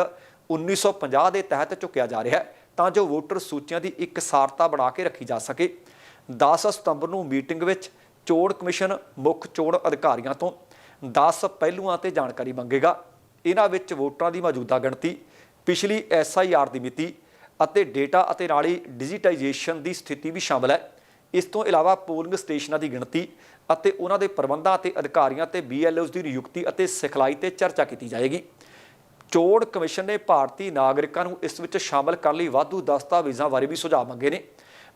1950 ਦੇ ਤਹਿਤ ਚੁੱਕਿਆ ਜਾ ਰਿਹਾ ਹੈ, ਤਾਂ ਜੋ ਵੋਟਰ ਸੂਚੀਆਂ ਦੀ ਇੱਕ ਸਾਰਤਾ ਬਣਾ ਕੇ ਰੱਖੀ ਜਾ ਸਕੇ। 10 ਸਤੰਬਰ ਨੂੰ ਮੀਟਿੰਗ ਵਿੱਚ ਚੋਣ ਕਮਿਸ਼ਨ ਮੁੱਖ ਚੋਣ ਅਧਿਕਾਰੀਆਂ ਤੋਂ 10 ਪਹਿਲੂਆਂ ਤੇ ਜਾਣਕਾਰੀ ਮੰਗੇਗਾ। ਇਹਨਾਂ ਵਿੱਚ ਵੋਟਰਾਂ ਦੀ ਮੌਜੂਦਾ ਗਿਣਤੀ, ਪਿਛਲੀ ਐਸਆਈਆਰ ਦੀ ਮਿਤੀ ਅਤੇ ਡੇਟਾ ਅਤੇ ਨਾਲ ਹੀ ਡਿਜੀਟਾਈਜੇਸ਼ਨ ਦੀ ਸਥਿਤੀ ਵੀ ਸ਼ਾਮਲ ਹੈ। ਇਸ ਤੋਂ ਇਲਾਵਾ ਪੋਲਿੰਗ ਸਟੇਸ਼ਨਾਂ ਦੀ ਗਿਣਤੀ ਅਤੇ ਉਹਨਾਂ ਦੇ ਪ੍ਰਬੰਧਾਂ ਅਤੇ ਅਧਿਕਾਰੀਆਂ ਤੇ ਬੀਐਲਓਜ਼ ਦੀ ਨਿਯੁਕਤੀ ਅਤੇ ਸਿਖਲਾਈ ਤੇ ਚਰਚਾ ਕੀਤੀ ਜਾਏਗੀ। ਚੋਣ ਕਮਿਸ਼ਨ ਨੇ ਭਾਰਤੀ ਨਾਗਰਿਕਾਂ ਨੂੰ ਇਸ ਵਿੱਚ ਸ਼ਾਮਲ ਕਰਨ ਲਈ ਵਾਧੂ ਦਸਤਾਵੇਜ਼ਾਂ ਬਾਰੇ ਵੀ ਸੁਝਾਅ ਮੰਗੇ ਨੇ।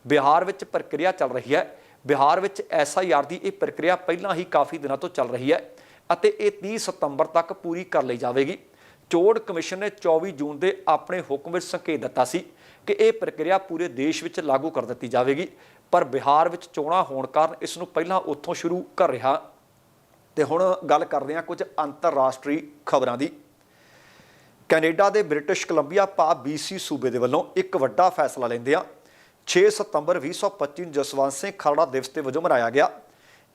ਬਿਹਾਰ ਵਿੱਚ ਪ੍ਰਕਿਰਿਆ ਚੱਲ ਰਹੀ ਹੈ। ਬਿਹਾਰ ਵਿੱਚ ਐਸਆਈਆਰ ਦੀ ਇਹ ਪ੍ਰਕਿਰਿਆ ਪਹਿਲਾਂ ਹੀ ਕਾਫੀ ਦਿਨਾਂ ਤੋਂ ਚੱਲ ਰਹੀ ਹੈ ਅਤੇ ਇਹ 30 ਸਤੰਬਰ ਤੱਕ ਪੂਰੀ ਕਰ ਲਈ ਜਾਵੇਗੀ। ਚੋਣ ਕਮਿਸ਼ਨ ਨੇ 24 ਜੂਨ ਦੇ ਆਪਣੇ ਹੁਕਮ ਵਿੱਚ ਸੰਕੇਤ ਦਿੱਤਾ ਸੀ ਕਿ ਇਹ ਪ੍ਰਕਿਰਿਆ ਪੂਰੇ ਦੇਸ਼ ਵਿੱਚ ਲਾਗੂ ਕਰ ਦਿੱਤੀ ਜਾਵੇਗੀ। ਪਰ ਬਿਹਾਰ ਵਿੱਚ ਚੋਣਾਂ ਹੋਣ ਕਾਰਨ ਇਸ ਨੂੰ ਪਹਿਲਾਂ ਉੱਥੋਂ ਸ਼ੁਰੂ ਕਰ ਰਿਹਾ। ਤੇ ਹੁਣ ਗੱਲ ਕਰਦੇ ਹਾਂ ਕੁਝ ਅੰਤਰਰਾਸ਼ਟਰੀ ਖਬਰਾਂ ਦੀ। ਕੈਨੇਡਾ ਦੇ ਬ੍ਰਿਟਿਸ਼ ਕੋਲੰਬੀਆ ਪਾ BC ਸੂਬੇ ਦੇ ਵੱਲੋਂ ਇੱਕ ਵੱਡਾ ਫੈਸਲਾ ਲੈਂਦੇ ਆ 6 ਸਤੰਬਰ 2025 ਨੂੰ ਜਸਵੰਤ ਸਿੰਘ ਖਰੜਾ ਦਿਵਸ ਦੇ ਵਜੋਂ ਮਨਾਇਆ ਗਿਆ।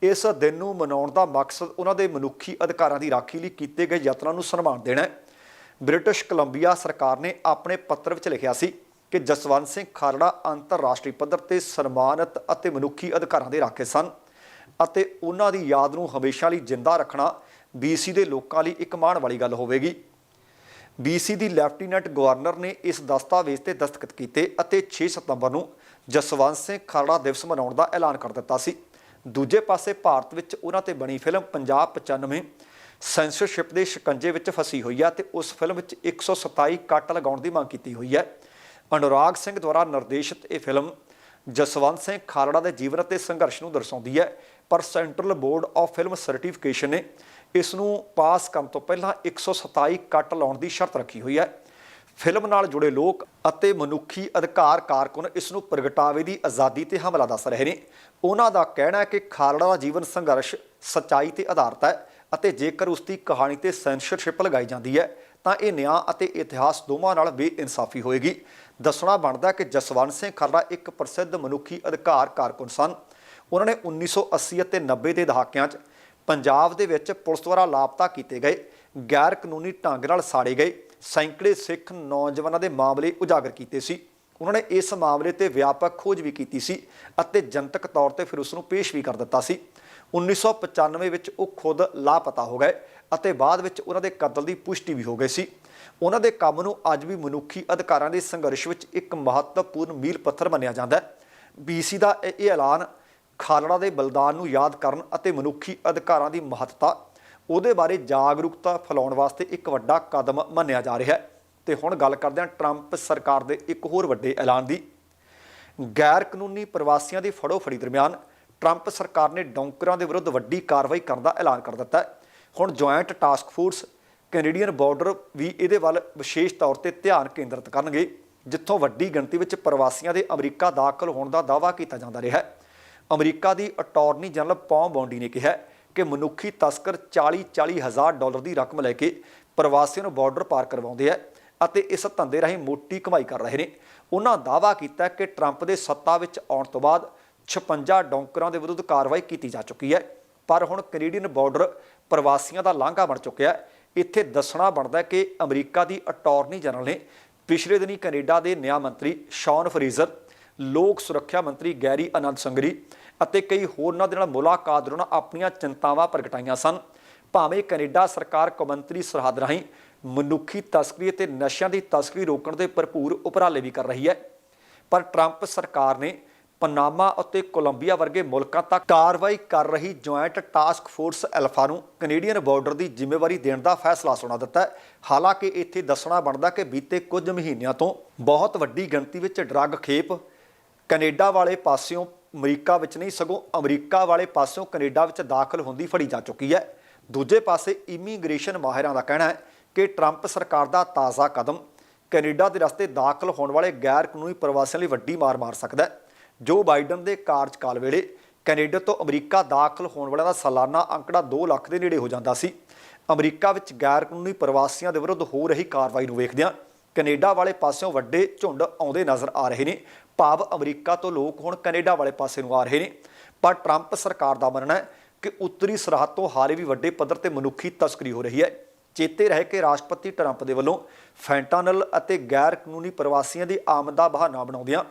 ਇਸ ਦਿਨ ਨੂੰ ਮਨਾਉਣ ਦਾ ਮਕਸਦ ਉਹਨਾਂ ਦੇ ਮਨੁੱਖੀ ਅਧਿਕਾਰਾਂ ਦੀ ਰਾਖੀ ਲਈ ਕੀਤੇ ਗਏ ਯਤਨਾਂ ਨੂੰ ਸਨਮਾਨ ਦੇਣਾ ਹੈ। ਬ੍ਰਿਟਿਸ਼ ਕੋਲੰਬੀਆ ਸਰਕਾਰ ਨੇ ਆਪਣੇ ਪੱਤਰ ਵਿੱਚ ਲਿਖਿਆ ਸੀ ਕਿ ਜਸਵੰਤ ਸਿੰਘ ਖਾਲੜਾ ਅੰਤਰਰਾਸ਼ਟਰੀ ਪੱਧਰ ਤੇ ਸਨਮਾਨਿਤ ਅਤੇ ਮਨੁੱਖੀ ਅਧਿਕਾਰਾਂ ਦੇ ਰਾਖੇ ਸਨ ਅਤੇ ਉਹਨਾਂ ਦੀ ਯਾਦ ਨੂੰ ਹਮੇਸ਼ਾ ਲਈ ਜਿੰਦਾ ਰੱਖਣਾ BC ਦੇ ਲੋਕਾਂ ਲਈ ਇੱਕ ਮਾਣ ਵਾਲੀ ਗੱਲ ਹੋਵੇਗੀ। BC ਦੀ ਲੈਫਟੀਨੈਂਟ ਗਵਰਨਰ ਨੇ ਇਸ ਦਸਤਾਵੇਜ਼ ਤੇ ਦਸਤਖਤ ਕੀਤੇ ਅਤੇ 6 ਸਤੰਬਰ ਨੂੰ ਜਸਵੰਤ ਸਿੰਘ ਖਰੜਾ ਦਿਵਸ ਮਨਾਉਣ ਦਾ ਐਲਾਨ ਕਰ ਦਿੱਤਾ ਸੀ। ਦੂਜੇ ਪਾਸੇ ਭਾਰਤ ਵਿੱਚ ਉਹਨਾਂ ਤੇ ਬਣੀ ਫਿਲਮ ਪੰਜਾਬ 95 ਸੈਂਸਰਸ਼ਿਪ ਦੇ ਸ਼ਿਕੰਜੇ ਵਿੱਚ ਫਸੀ ਹੋਈ ਹੈ ਤੇ ਉਸ ਫਿਲਮ ਵਿੱਚ 127 ਕੱਟ ਲਗਾਉਣ ਦੀ ਮੰਗ ਕੀਤੀ ਹੋਈ ਹੈ। ਅਨੁਰਾਗ ਸਿੰਘ ਦੁਆਰਾ ਨਿਰਦੇਸ਼ਿਤ ਇਹ ਫਿਲਮ ਜਸਵੰਤ ਸਿੰਘ ਖਾਲੜਾ ਦੇ ਜੀਵਨ ਅਤੇ ਸੰਘਰਸ਼ ਨੂੰ ਦਰਸਾਉਂਦੀ ਹੈ। ਪਰ central board of film certification ਨੇ ਇਸ ਨੂੰ ਪਾਸ ਕਰਨ ਤੋਂ ਪਹਿਲਾਂ 127 ਕੱਟ ਲਾਉਣ ਦੀ ਸ਼ਰਤ ਰੱਖੀ ਹੋਈ ਹੈ। ਫਿਲਮ ਨਾਲ ਜੁੜੇ ਲੋਕ ਅਤੇ ਮਨੁੱਖੀ ਅਧਿਕਾਰ ਕਾਰਕੁਨ ਇਸ ਨੂੰ ਪ੍ਰਗਟਾਵੇ ਦੀ ਆਜ਼ਾਦੀ ਤੇ ਹਮਲਾ ਦੱਸ ਰਹੇ ਨੇ। ਉਹਨਾਂ ਦਾ ਕਹਿਣਾ ਹੈ ਕਿ ਖਾਲੜਾ ਦਾ ਜੀਵਨ ਸੰਘਰਸ਼ ਸਚਾਈ ਤੇ ਆਧਾਰਿਤ ਹੈ ਅਤੇ ਜੇਕਰ ਉਸ ਦੀ ਕਹਾਣੀ ਤੇ ਸੈਂਸਰਸ਼ਿਪ ਲਗਾਈ ਜਾਂਦੀ ਹੈ ਤਾਂ ਇਹ ਨਿਆਂ ਅਤੇ ਇਤਿਹਾਸ ਦੋਵਾਂ ਨਾਲ ਬੇਇਨਸਾਫੀ ਹੋਏਗੀ। ਦੱਸਣਾ ਬਣਦਾ ਕਿ ਜਸਵੰਤ ਸਿੰਘ ਖਰੜਾ ਇੱਕ ਪ੍ਰਸਿੱਧ ਮਨੁੱਖੀ ਅਧਿਕਾਰ ਕਾਰਕੁਨ ਸਨ। ਉਹਨਾਂ ਨੇ 1980 ਅਤੇ 90 ਦੇ ਦਹਾਕਿਆਂ 'ਚ ਪੰਜਾਬ ਦੇ ਵਿੱਚ ਪੁਲਿਸ ਦੁਆਰਾ ਲਾਪਤਾ ਕੀਤੇ ਗਏ, ਗੈਰ ਕਾਨੂੰਨੀ ਢੰਗ ਨਾਲ ਸਾੜੇ ਗਏ, ਸੈਂਕੜੇ ਸਿੱਖ ਨੌਜਵਾਨਾਂ ਦੇ ਮਾਮਲੇ ਉਜਾਗਰ ਕੀਤੇ ਸੀ। ਉਹਨਾਂ ਨੇ ਇਸ ਮਾਮਲੇ ਤੇ ਵਿਆਪਕ ਖੋਜ ਵੀ ਕੀਤੀ ਸੀ ਅਤੇ ਜਨਤਕ ਤੌਰ ਤੇ ਫਿਰ ਉਸ ਨੂੰ ਪੇਸ਼ ਵੀ ਕਰ ਦਿੱਤਾ ਸੀ। 1995 ਵਿੱਚ ਉਹ ਖੁਦ ਲਾਪਤਾ ਹੋ ਗਏ। ਅਤੇ ਬਾਅਦ ਵਿੱਚ ਉਹਨਾਂ ਦੇ ਕਤਲ ਦੀ ਪੁਸ਼ਟੀ ਵੀ ਹੋ ਗਈ ਸੀ। ਉਹਨਾਂ ਦੇ ਕੰਮ ਨੂੰ ਅੱਜ ਵੀ ਮਨੁੱਖੀ ਅਧਿਕਾਰਾਂ ਦੇ ਸੰਘਰਸ਼ ਵਿੱਚ ਇੱਕ ਮਹੱਤਵਪੂਰਨ ਮੀਲ ਪੱਥਰ ਮੰਨਿਆ ਜਾਂਦਾ ਹੈ। ਬੀਸੀ ਦਾ ਇਹ ਐਲਾਨ ਖਾਲੜਾ ਦੇ ਬਲਿਦਾਨ ਨੂੰ ਯਾਦ ਕਰਨ ਅਤੇ ਮਨੁੱਖੀ ਅਧਿਕਾਰਾਂ ਦੀ ਮਹੱਤਤਾ, ਉਹਦੇ ਬਾਰੇ ਜਾਗਰੂਕਤਾ ਫੈਲਾਉਣ ਵਾਸਤੇ ਇੱਕ ਵੱਡਾ ਕਦਮ ਮੰਨਿਆ ਜਾ ਰਿਹਾ ਹੈ। ਤੇ ਹੁਣ ਗੱਲ ਕਰਦੇ ਹਾਂ ਟਰੰਪ ਸਰਕਾਰ ਦੇ ਇੱਕ ਹੋਰ ਵੱਡੇ ਐਲਾਨ ਦੀ। ਗੈਰ ਕਾਨੂੰਨੀ ਪ੍ਰਵਾਸੀਆਂ ਦੀ ਫੜੋ ਫੜੀ ਦਰਮਿਆਨ ਟਰੰਪ ਸਰਕਾਰ ਨੇ ਡੌਂਕਰਾਂ ਦੇ ਵਿਰੁੱਧ ਵੱਡੀ ਕਾਰਵਾਈ ਕਰਨ ਦਾ ਐਲਾਨ ਕਰ ਦਿੱਤਾ ਹੈ। ਹੁਣ joint task force Canadian border ਵੀ ਇਹਦੇ ਵੱਲ ਵਿਸ਼ੇਸ਼ ਤੌਰ ਤੇ ਧਿਆਨ ਕੇਂਦਰਿਤ ਕਰਨਗੇ, ਜਿੱਥੋਂ ਵੱਡੀ ਗਿਣਤੀ ਵਿੱਚ ਪ੍ਰਵਾਸੀਆਂ ਦੇ ਅਮਰੀਕਾ ਦਾਖਲ ਹੋਣ ਦਾ ਦਾਅਵਾ ਕੀਤਾ ਜਾਂਦਾ ਰਿਹਾ ਹੈ। ਅਮਰੀਕਾ ਦੀ ਅਟਾਰਨੀ ਜਨਰਲ ਪੌਮ ਬੌਂਡੀ ਨੇ ਕਿਹਾ ਕਿ ਮਨੁੱਖੀ ਤਸਕਰ 40-40 ਹਜ਼ਾਰ ਡਾਲਰ ਦੀ ਰਕਮ ਲੈ ਕੇ ਪ੍ਰਵਾਸੀਆਂ ਨੂੰ ਬਾਰਡਰ ਪਾਰ ਕਰਵਾਉਂਦੇ ਆ ਅਤੇ ਇਸ ਧੰਦੇ ਰਾਹੀਂ ਮੋਟੀ ਕਮਾਈ ਕਰ ਰਹੇ ਨੇ। ਉਹਨਾਂ ਦਾਅਵਾ ਕੀਤਾ ਕਿ ਟਰੰਪ ਦੇ ਸੱਤਾ ਵਿੱਚ ਆਉਣ ਤੋਂ ਬਾਅਦ 56 ਡੌਂਕਰਾਂ ਦੇ ਵਿਰੁੱਧ ਕਾਰਵਾਈ ਕੀਤੀ ਜਾ ਚੁੱਕੀ ਹੈ। ਪਰ ਹੁਣ ਕੈਨੇਡੀਅਨ ਬਾਰਡਰ ਪ੍ਰਵਾਸੀਆਂ ਦਾ ਲਾਂਘਾ ਬਣ ਚੁੱਕਿਆ ਹੈ। ਇੱਥੇ ਦੱਸਣਾ ਬਣਦਾ ਕਿ ਅਮਰੀਕਾ ਦੀ ਅਟਾਰਨੀ ਜਨਰਲ ਨੇ ਪਿਛਲੇ ਦਿਨੀ ਕੈਨੇਡਾ ਦੇ ਨਿਆਂ ਮੰਤਰੀ ਸ਼ੌਨ ਫਰੀਜ਼ਰ, ਲੋਕ ਸੁਰੱਖਿਆ ਮੰਤਰੀ ਗੈਰੀ ਆਨੰਦ ਸੰਗਰੀ ਅਤੇ ਕਈ ਹੋਰਨਾਂ ਦੇ ਨਾਲ ਮੁਲਾਕਾਤ ਦੌਰਾਨ ਆਪਣੀਆਂ ਚਿੰਤਾਵਾਂ ਪ੍ਰਗਟਾਈਆਂ ਸਨ। ਭਾਵੇਂ ਕੈਨੇਡਾ ਸਰਕਾਰ ਕੌਮਾਂਤਰੀ ਸਰਹੱਦ ਰਾਹੀਂ ਮਨੁੱਖੀ ਤਸਕਰੀ ਅਤੇ ਨਸ਼ਿਆਂ ਦੀ ਤਸਕਰੀ ਰੋਕਣ ਦੇ ਭਰਪੂਰ ਉਪਰਾਲੇ ਵੀ ਕਰ ਰਹੀ ਹੈ, ਪਰ ਟਰੰਪ ਸਰਕਾਰ ਨੇ ਪਨਾਮਾ ਅਤੇ ਕੋਲੰਬੀਆ ਵਰਗੇ ਮੁਲਕਾਂ ਤੱਕ ਕਾਰਵਾਈ ਕਰ ਰਹੀ ਜੁਆਇੰਟ ਟਾਸਕ ਫੋਰਸ ਐਲਫਾ ਨੂੰ ਕੈਨੇਡੀਅਨ ਬਾਰਡਰ ਦੀ ਜ਼ਿੰਮੇਵਾਰੀ ਦੇਣ ਦਾ ਫੈਸਲਾ ਸੁਣਾ ਦਿੱਤਾ ਹੈ। ਹਾਲਾਂਕਿ ਇੱਥੇ ਦੱਸਣਾ ਬਣਦਾ ਕਿ ਬੀਤੇ ਕੁਝ ਮਹੀਨਿਆਂ ਤੋਂ ਬਹੁਤ ਵੱਡੀ ਗਿਣਤੀ ਵਿੱਚ ਡਰੱਗ ਖੇਪ ਕੈਨੇਡਾ ਵਾਲੇ ਪਾਸਿਓਂ ਅਮਰੀਕਾ ਵਿੱਚ ਨਹੀਂ, ਸਗੋਂ ਅਮਰੀਕਾ ਵਾਲੇ ਪਾਸਿਓਂ ਕੈਨੇਡਾ ਵਿੱਚ ਦਾਖਲ ਹੁੰਦੀ ਫੜੀ ਜਾ ਚੁੱਕੀ ਹੈ। ਦੂਜੇ ਪਾਸੇ ਇਮੀਗ੍ਰੇਸ਼ਨ ਮਾਹਿਰਾਂ ਦਾ ਕਹਿਣਾ ਹੈ ਕਿ ਟਰੰਪ ਸਰਕਾਰ ਦਾ ਤਾਜ਼ਾ ਕਦਮ ਕੈਨੇਡਾ ਦੇ ਰਸਤੇ ਦਾਖਲ ਹੋਣ ਵਾਲੇ ਗੈਰ ਕਾਨੂੰਨੀ ਪ੍ਰਵਾਸੀਆਂ ਲਈ ਵੱਡੀ ਮਾਰ ਮਾਰ ਸਕਦਾ ਹੈ। ਜੋ ਬਾਈਡਨ ਦੇ ਕਾਰਜਕਾਲ ਵੇਲੇ ਕੈਨੇਡਾ ਤੋਂ ਅਮਰੀਕਾ ਦਾਖਲ ਹੋਣ ਵਾਲਿਆਂ ਦਾ ਸਾਲਾਨਾ ਅੰਕੜਾ 2 ਲੱਖ ਦੇ ਨੇੜੇ ਹੋ ਜਾਂਦਾ ਸੀ। ਅਮਰੀਕਾ ਵਿੱਚ ਗੈਰ ਕਾਨੂੰਨੀ ਪ੍ਰਵਾਸੀਆਂ ਦੇ ਵਿਰੁੱਧ ਹੋ ਰਹੀ ਕਾਰਵਾਈ ਨੂੰ ਵੇਖਦਿਆਂ ਕੈਨੇਡਾ ਵਾਲੇ ਪਾਸਿਓਂ ਵੱਡੇ ਝੁੰਡ ਆਉਂਦੇ ਨਜ਼ਰ ਆ ਰਹੇ ਨੇ। ਭਾਵ ਅਮਰੀਕਾ ਤੋਂ ਲੋਕ ਹੁਣ ਕੈਨੇਡਾ ਵਾਲੇ ਪਾਸੇ ਨੂੰ ਆ ਰਹੇ ਨੇ। ਪਰ ਟਰੰਪ ਸਰਕਾਰ ਦਾ ਮੰਨਣਾ ਹੈ ਕਿ ਉੱਤਰੀ ਸਰਹੱਦ ਤੋਂ ਹਾਲੇ ਵੀ ਵੱਡੇ ਪੱਧਰ ਤੇ ਮਨੁੱਖੀ ਤਸਕਰੀ ਹੋ ਰਹੀ ਹੈ। ਚੇਤੇ ਰਹੇ ਕਿ ਰਾਸ਼ਟਰਪਤੀ ਟਰੰਪ ਦੇ ਵੱਲੋਂ ਫੈਂਟਾਨਲ ਅਤੇ ਗੈਰ ਕਾਨੂੰਨੀ ਪ੍ਰਵਾਸੀਆਂ ਦੀ ਆਮਦ ਦਾ ਬਹਾਨਾ ਬਣਾਉਂਦਿਆਂ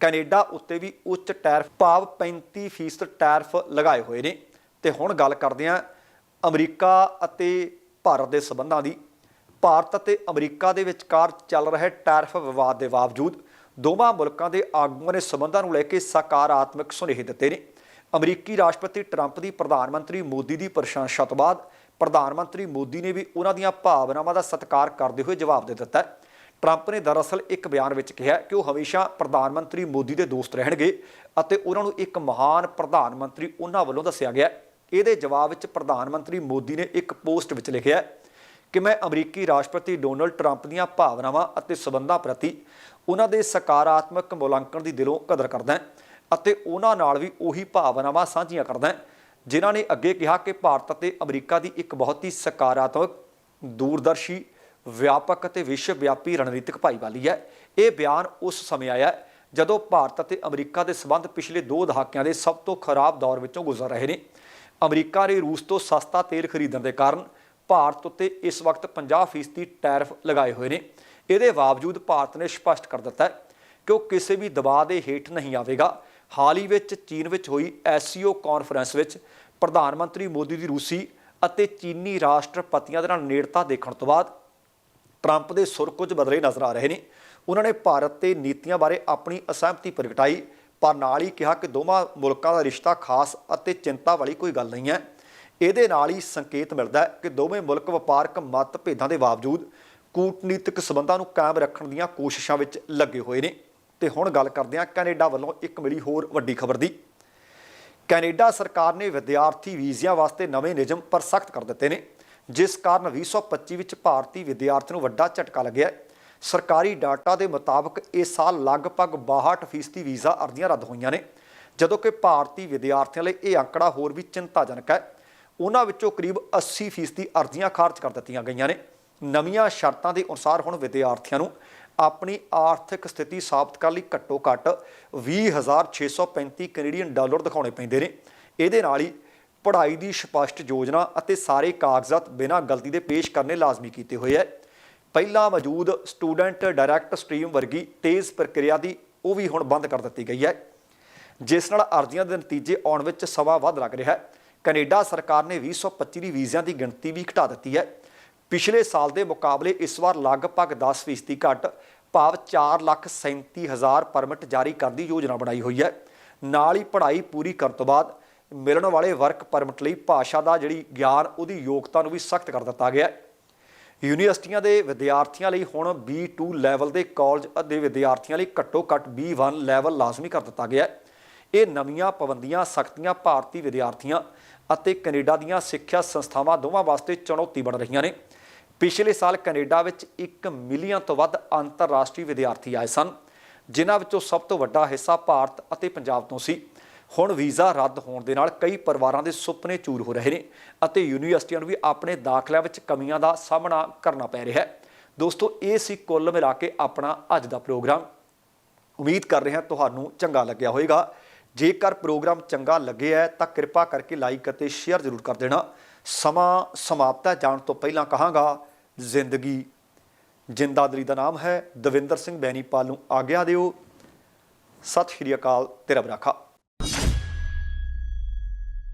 ਕੈਨੇਡਾ ਉੱਤੇ ਵੀ ਉੱਚ ਟੈਰਫ, ਭਾਵ 35% ਟੈਰਫ ਲਗਾਏ ਹੋਏ ਨੇ। ਤੇ ਹੁਣ ਗੱਲ ਕਰਦੇ ਹਾਂ ਅਮਰੀਕਾ ਅਤੇ ਭਾਰਤ ਦੇ ਸਬੰਧਾਂ ਦੀ। ਭਾਰਤ ਅਤੇ ਅਮਰੀਕਾ ਦੇ ਵਿਚਕਾਰ ਚੱਲ ਰਹੇ ਟੈਰਫ ਵਿਵਾਦ ਦੇ ਬਾਵਜੂਦ ਦੋਵਾਂ ਮੁਲਕਾਂ ਦੇ ਆਗੂਆਂ ਨੇ ਸਬੰਧਾਂ ਨੂੰ ਲੈ ਕੇ ਸਕਾਰਾਤਮਕ ਸੁਨੇਹੇ ਦਿੱਤੇ ਨੇ। ਅਮਰੀਕੀ ਰਾਸ਼ਟਰਪਤੀ ਟਰੰਪ ਦੀ ਪ੍ਰਧਾਨ ਮੰਤਰੀ ਮੋਦੀ ਦੀ ਪ੍ਰਸ਼ੰਸਾ ਤੋਂ ਬਾਅਦ ਪ੍ਰਧਾਨ ਮੰਤਰੀ ਮੋਦੀ ਨੇ ਵੀ ਉਹਨਾਂ ਦੀਆਂ ਭਾਵਨਾਵਾਂ ਦਾ ਸਤਿਕਾਰ ਕਰਦੇ ਹੋਏ ਜਵਾਬ ਦੇ ਦਿੱਤਾ ਹੈ। ਟਰੰਪ ਨੇ ਦਰਅਸਲ ਇੱਕ ਬਿਆਨ ਵਿੱਚ ਕਿਹਾ ਕਿ ਉਹ ਹਮੇਸ਼ਾ ਪ੍ਰਧਾਨ ਮੰਤਰੀ ਮੋਦੀ ਦੇ ਦੋਸਤ ਰਹਿਣਗੇ ਅਤੇ ਉਹਨਾਂ ਨੂੰ ਇੱਕ ਮਹਾਨ ਪ੍ਰਧਾਨ ਮੰਤਰੀ ਉਹਨਾਂ ਵੱਲੋਂ ਦੱਸਿਆ ਗਿਆ। ਇਹਦੇ ਜਵਾਬ ਵਿੱਚ ਪ੍ਰਧਾਨ ਮੰਤਰੀ ਮੋਦੀ ਨੇ ਇੱਕ ਪੋਸਟ ਵਿੱਚ ਲਿਖਿਆ, ਕਿ ਮੈਂ ਅਮਰੀਕੀ ਰਾਸ਼ਟਰਪਤੀ ਡੋਨਲਡ ਟਰੰਪ ਦੀਆਂ ਭਾਵਨਾਵਾਂ ਅਤੇ ਸਬੰਧਾਂ ਪ੍ਰਤੀ ਉਹਨਾਂ ਦੇ ਸਕਾਰਾਤਮਕ ਮੁਲਾਂਕਣ ਦੀ ਦਿਲੋਂ ਕਦਰ ਕਰਦਾ ਹਾਂ ਅਤੇ ਉਹਨਾਂ ਨਾਲ ਵੀ ਉਹੀ ਭਾਵਨਾਵਾਂ ਸਾਂਝੀਆਂ ਕਰਦਾ ਹਾਂ, ਜਿਨ੍ਹਾਂ ਨੇ ਅੱਗੇ ਕਿਹਾ ਕਿ ਭਾਰਤ ਅਤੇ ਅਮਰੀਕਾ ਦੀ ਇੱਕ ਬਹੁਤ ਹੀ ਸਕਾਰਾਤਮਕ ਦੂਰਦਰਸ਼ੀ ਵਿਆਪਕ ਅਤੇ ਵਿਸ਼ਵ ਵਿਆਪੀ ਰਣਨੀਤਿਕ ਭਾਈਵਾਲੀ ਹੈ। ਇਹ ਬਿਆਨ ਉਸ ਸਮੇਂ ਆਇਆ ਜਦੋਂ ਭਾਰਤ ਅਤੇ ਅਮਰੀਕਾ ਦੇ ਸਬੰਧ ਪਿਛਲੇ ਦੋ ਦਹਾਕਿਆਂ ਦੇ ਸਭ ਤੋਂ ਖਰਾਬ ਦੌਰ ਵਿੱਚੋਂ ਗੁਜ਼ਰ ਰਹੇ ਨੇ। ਅਮਰੀਕਾ ਨੇ ਰੂਸ ਤੋਂ ਸਸਤਾ ਤੇਲ ਖਰੀਦਣ ਦੇ ਕਾਰਨ ਭਾਰਤ ਉੱਤੇ ਇਸ ਵਕਤ 50% ਟੈਰਿਫ ਲਗਾਏ ਹੋਏ ਨੇ। ਇਹਦੇ ਬਾਵਜੂਦ ਭਾਰਤ ਨੇ ਸਪਸ਼ਟ ਕਰ ਦਿੱਤਾ ਕਿ ਉਹ ਕਿਸੇ ਵੀ ਦਬਾਅ ਦੇ ਹੇਠ ਨਹੀਂ ਆਵੇਗਾ। ਹਾਲ ਹੀ ਵਿੱਚ ਚੀਨ ਵਿੱਚ ਹੋਈ ਐਸਸੀਓ ਕਾਨਫਰੰਸ ਵਿੱਚ ਪ੍ਰਧਾਨ ਮੰਤਰੀ ਮੋਦੀ ਦੀ ਰੂਸੀ ਅਤੇ ਚੀਨੀ ਰਾਸ਼ਟਰਪਤੀਆਂ ਦੇ ਨਾਲ ਨੇੜਤਾ ਦੇਖਣ ਤੋਂ ਬਾਅਦ ਟਰੰਪ ਦੇ ਸੁਰ ਕੁਝ ਬਦਲੇ ਨਜ਼ਰ ਆ ਰਹੇ ਨੇ। ਉਹਨਾਂ ਨੇ ਭਾਰਤ ਤੇ ਨੀਤੀਆਂ ਬਾਰੇ ਆਪਣੀ ਅਸਹਿਮਤੀ ਪ੍ਰਗਟਾਈ, ਪਰ ਨਾਲ ਹੀ ਕਿਹਾ ਕਿ ਦੋਵਾਂ ਮੁਲਕਾਂ ਦਾ ਰਿਸ਼ਤਾ ਖਾਸ ਅਤੇ ਚਿੰਤਾ ਵਾਲੀ ਕੋਈ ਗੱਲ ਨਹੀਂ ਹੈ। ਇਹਦੇ ਨਾਲ ਹੀ ਸੰਕੇਤ ਮਿਲਦਾ ਹੈ ਕਿ ਦੋਵੇਂ ਮੁਲਕ ਵਪਾਰਕ ਮਤਭੇਦਾਂ ਦੇ ਬਾਵਜੂਦ ਕੂਟਨੀਤਿਕ ਸਬੰਧਾਂ ਨੂੰ ਕਾਇਮ ਰੱਖਣ ਦੀਆਂ ਕੋਸ਼ਿਸ਼ਾਂ ਵਿੱਚ ਲੱਗੇ ਹੋਏ ਨੇ। ਤੇ ਹੁਣ ਗੱਲ ਕਰਦੇ ਹਾਂ ਕੈਨੇਡਾ ਵੱਲੋਂ ਇੱਕ ਮਿਲੀ ਹੋਰ ਵੱਡੀ ਖਬਰ ਦੀ। ਕੈਨੇਡਾ ਸਰਕਾਰ ਨੇ ਵਿਦਿਆਰਥੀ ਵੀਜ਼ਿਆਂ ਵਾਸਤੇ ਨਵੇਂ ਨਿਯਮ ਪਰ ਸਖਤ ਕਰ ਦਿੱਤੇ ਨੇ। ਜਿਸ ਕਾਰਨ 2025 ਵਿੱਚ ਭਾਰਤੀ ਵਿਦਿਆਰਥੀ ਨੂੰ ਵੱਡਾ ਝਟਕਾ ਲੱਗਿਆ ਸਰਕਾਰੀ ਡਾਟਾ ਦੇ ਮੁਤਾਬਕ ਇਸ ਸਾਲ ਲਗਭਗ 62% ਵੀਜ਼ਾ ਅਰਜ਼ੀਆਂ ਰੱਦ ਹੋਈਆਂ ਨੇ। ਜਦੋਂ ਕਿ ਭਾਰਤੀ ਵਿਦਿਆਰਥੀਆਂ ਲਈ ਇਹ ਅੰਕੜਾ ਹੋਰ ਵੀ ਚਿੰਤਾਜਨਕ ਹੈ। ਉਹਨਾਂ ਵਿੱਚੋਂ ਕਰੀਬ 80% ਅਰਜ਼ੀਆਂ ਖਾਰਜ ਕਰ ਦਿੱਤੀਆਂ ਗਈਆਂ ਨੇ। ਨਵੀਆਂ ਸ਼ਰਤਾਂ ਦੇ ਅਨੁਸਾਰ ਹੁਣ ਵਿਦਿਆਰਥੀਆਂ ਨੂੰ ਆਪਣੀ ਆਰਥਿਕ ਸਥਿਤੀ ਸਾਬਤ ਕਰਨ ਲਈ ਘੱਟੋ ਘੱਟ 20635 ਕੈਨੇਡੀਅਨ ਡਾਲਰ ਦਿਖਾਉਣੇ ਪੈਂਦੇ ਨੇ। ਇਹਦੇ ਨਾਲ ਹੀ ਪੜ੍ਹਾਈ ਦੀ ਸਪਸ਼ਟ ਯੋਜਨਾ ਅਤੇ ਸਾਰੇ ਕਾਗਜ਼ਾਤ ਬਿਨਾਂ ਗਲਤੀ ਦੇ ਪੇਸ਼ ਕਰਨੇ ਲਾਜ਼ਮੀ ਕੀਤੇ ਹੋਏ ਹੈ। ਪਹਿਲਾਂ ਮੌਜੂਦ ਸਟੂਡੈਂਟ ਡਾਇਰੈਕਟ ਸਟ੍ਰੀਮ ਵਰਗੀ ਤੇਜ਼ ਪ੍ਰਕਿਰਿਆ ਦੀ ਉਹ ਵੀ ਹੁਣ ਬੰਦ ਕਰ ਦਿੱਤੀ ਗਈ ਹੈ। ਜਿਸ ਨਾਲ ਅਰਜ਼ੀਆਂ ਦੇ ਨਤੀਜੇ ਆਉਣ ਵਿੱਚ ਸਮਾਂ ਵੱਧ ਲੱਗ ਰਿਹਾ ਹੈ। ਕੈਨੇਡਾ ਸਰਕਾਰ ਨੇ 2025 ਦੀ ਵੀਜ਼ਿਆਂ ਦੀ ਗਿਣਤੀ ਵੀ ਘਟਾ ਦਿੱਤੀ ਹੈ। ਪਿਛਲੇ ਸਾਲ ਦੇ ਮੁਕਾਬਲੇ ਇਸ ਵਾਰ ਲਗਭਗ 10% ਘੱਟ, ਭਾਵ 437000 ਪਰਮਿਟ ਜਾਰੀ ਕਰਨ ਦੀ ਯੋਜਨਾ ਬਣਾਈ ਹੋਈ ਹੈ। ਨਾਲ ਹੀ ਪੜ੍ਹਾਈ ਪੂਰੀ ਕਰਨ ਤੋਂ ਬਾਅਦ ਮਿਲਣ ਵਾਲੇ ਵਰਕ ਪਰਮਿਟ ਲਈ ਭਾਸ਼ਾ ਦਾ ਜਿਹੜੀ ਗਿਆਨ, ਉਹਦੀ ਯੋਗਤਾ ਨੂੰ ਵੀ ਸਖਤ ਕਰ ਦਿੱਤਾ ਗਿਆ ਯੂਨੀਵਰਸਿਟੀਆਂ ਦੇ ਵਿਦਿਆਰਥੀਆਂ ਲਈ ਹੁਣ B2 ਲੈਵਲ ਦੇ ਕਾਲਜ ਦੇ ਵਿਦਿਆਰਥੀਆਂ ਲਈ ਘੱਟੋ ਘੱਟ B1 ਲੈਵਲ ਲਾਜ਼ਮੀ ਕਰ ਦਿੱਤਾ ਗਿਆ ਇਹ ਨਵੀਆਂ ਪਾਬੰਦੀਆਂ, ਸਖਤੀਆਂ ਭਾਰਤੀ ਵਿਦਿਆਰਥੀਆਂ ਅਤੇ ਕੈਨੇਡਾ ਦੀਆਂ ਸਿੱਖਿਆ ਸੰਸਥਾਵਾਂ ਦੋਵਾਂ ਵਾਸਤੇ ਚੁਣੌਤੀ ਬਣ ਰਹੀਆਂ ਨੇ। ਪਿਛਲੇ ਸਾਲ ਕੈਨੇਡਾ ਵਿੱਚ 1 ਮਿਲੀਅਨ ਤੋਂ ਵੱਧ ਅੰਤਰਰਾਸ਼ਟਰੀ ਵਿਦਿਆਰਥੀ ਆਏ ਸਨ, ਜਿਨ੍ਹਾਂ ਵਿੱਚੋਂ ਸਭ ਤੋਂ ਵੱਡਾ ਹਿੱਸਾ ਭਾਰਤ ਅਤੇ ਪੰਜਾਬ ਤੋਂ ਸੀ। ਹੁਣ ਵੀਜ਼ਾ ਰੱਦ ਹੋਣ ਦੇ ਨਾਲ ਕਈ ਪਰਿਵਾਰਾਂ ਦੇ ਸੁਪਨੇ ਚੂਰ ਹੋ ਰਹੇ ਨੇ ਅਤੇ ਯੂਨੀਵਰਸਿਟੀਆਂ ਨੂੰ ਵੀ ਆਪਣੇ ਦਾਖਲਿਆਂ ਵਿੱਚ ਕਮੀਆਂ ਦਾ ਸਾਹਮਣਾ ਕਰਨਾ ਪੈ ਰਿਹਾ ਹੈ। ਦੋਸਤੋ, ਇਹ ਸੀ ਕੁੱਲ ਮਿਲਾ ਕੇ ਆਪਣਾ ਅੱਜ ਦਾ ਪ੍ਰੋਗਰਾਮ। ਉਮੀਦ ਕਰ ਰਹੇ ਹਾਂ ਤੁਹਾਨੂੰ ਚੰਗਾ ਲੱਗਿਆ ਹੋਵੇਗਾ। ਜੇਕਰ ਪ੍ਰੋਗਰਾਮ ਚੰਗਾ ਲੱਗਿਆ ਹੈ, ਤਾਂ ਕਿਰਪਾ ਕਰਕੇ ਲਾਈਕ ਅਤੇ ਸ਼ੇਅਰ ਜ਼ਰੂਰ ਕਰ ਦੇਣਾ। ਸਮਾਂ ਸਮਾਪਤਾ ਜਾਣ ਤੋਂ ਪਹਿਲਾਂ ਕਹਾਂਗਾ, ਜ਼ਿੰਦਗੀ। ਜਿੰਦਾਦਰੀ ਦਾ ਨਾਮ ਹੈ। ਦਵਿੰਦਰ ਸਿੰਘ ਬੈਨੀਪਾਲ ਨੂੰ ਆਗਿਆ ਦਿਓ। ਸਤਿ ਸ਼੍ਰੀ ਅਕਾਲ। ਤੇਰਾ ਬਰਾਖਾ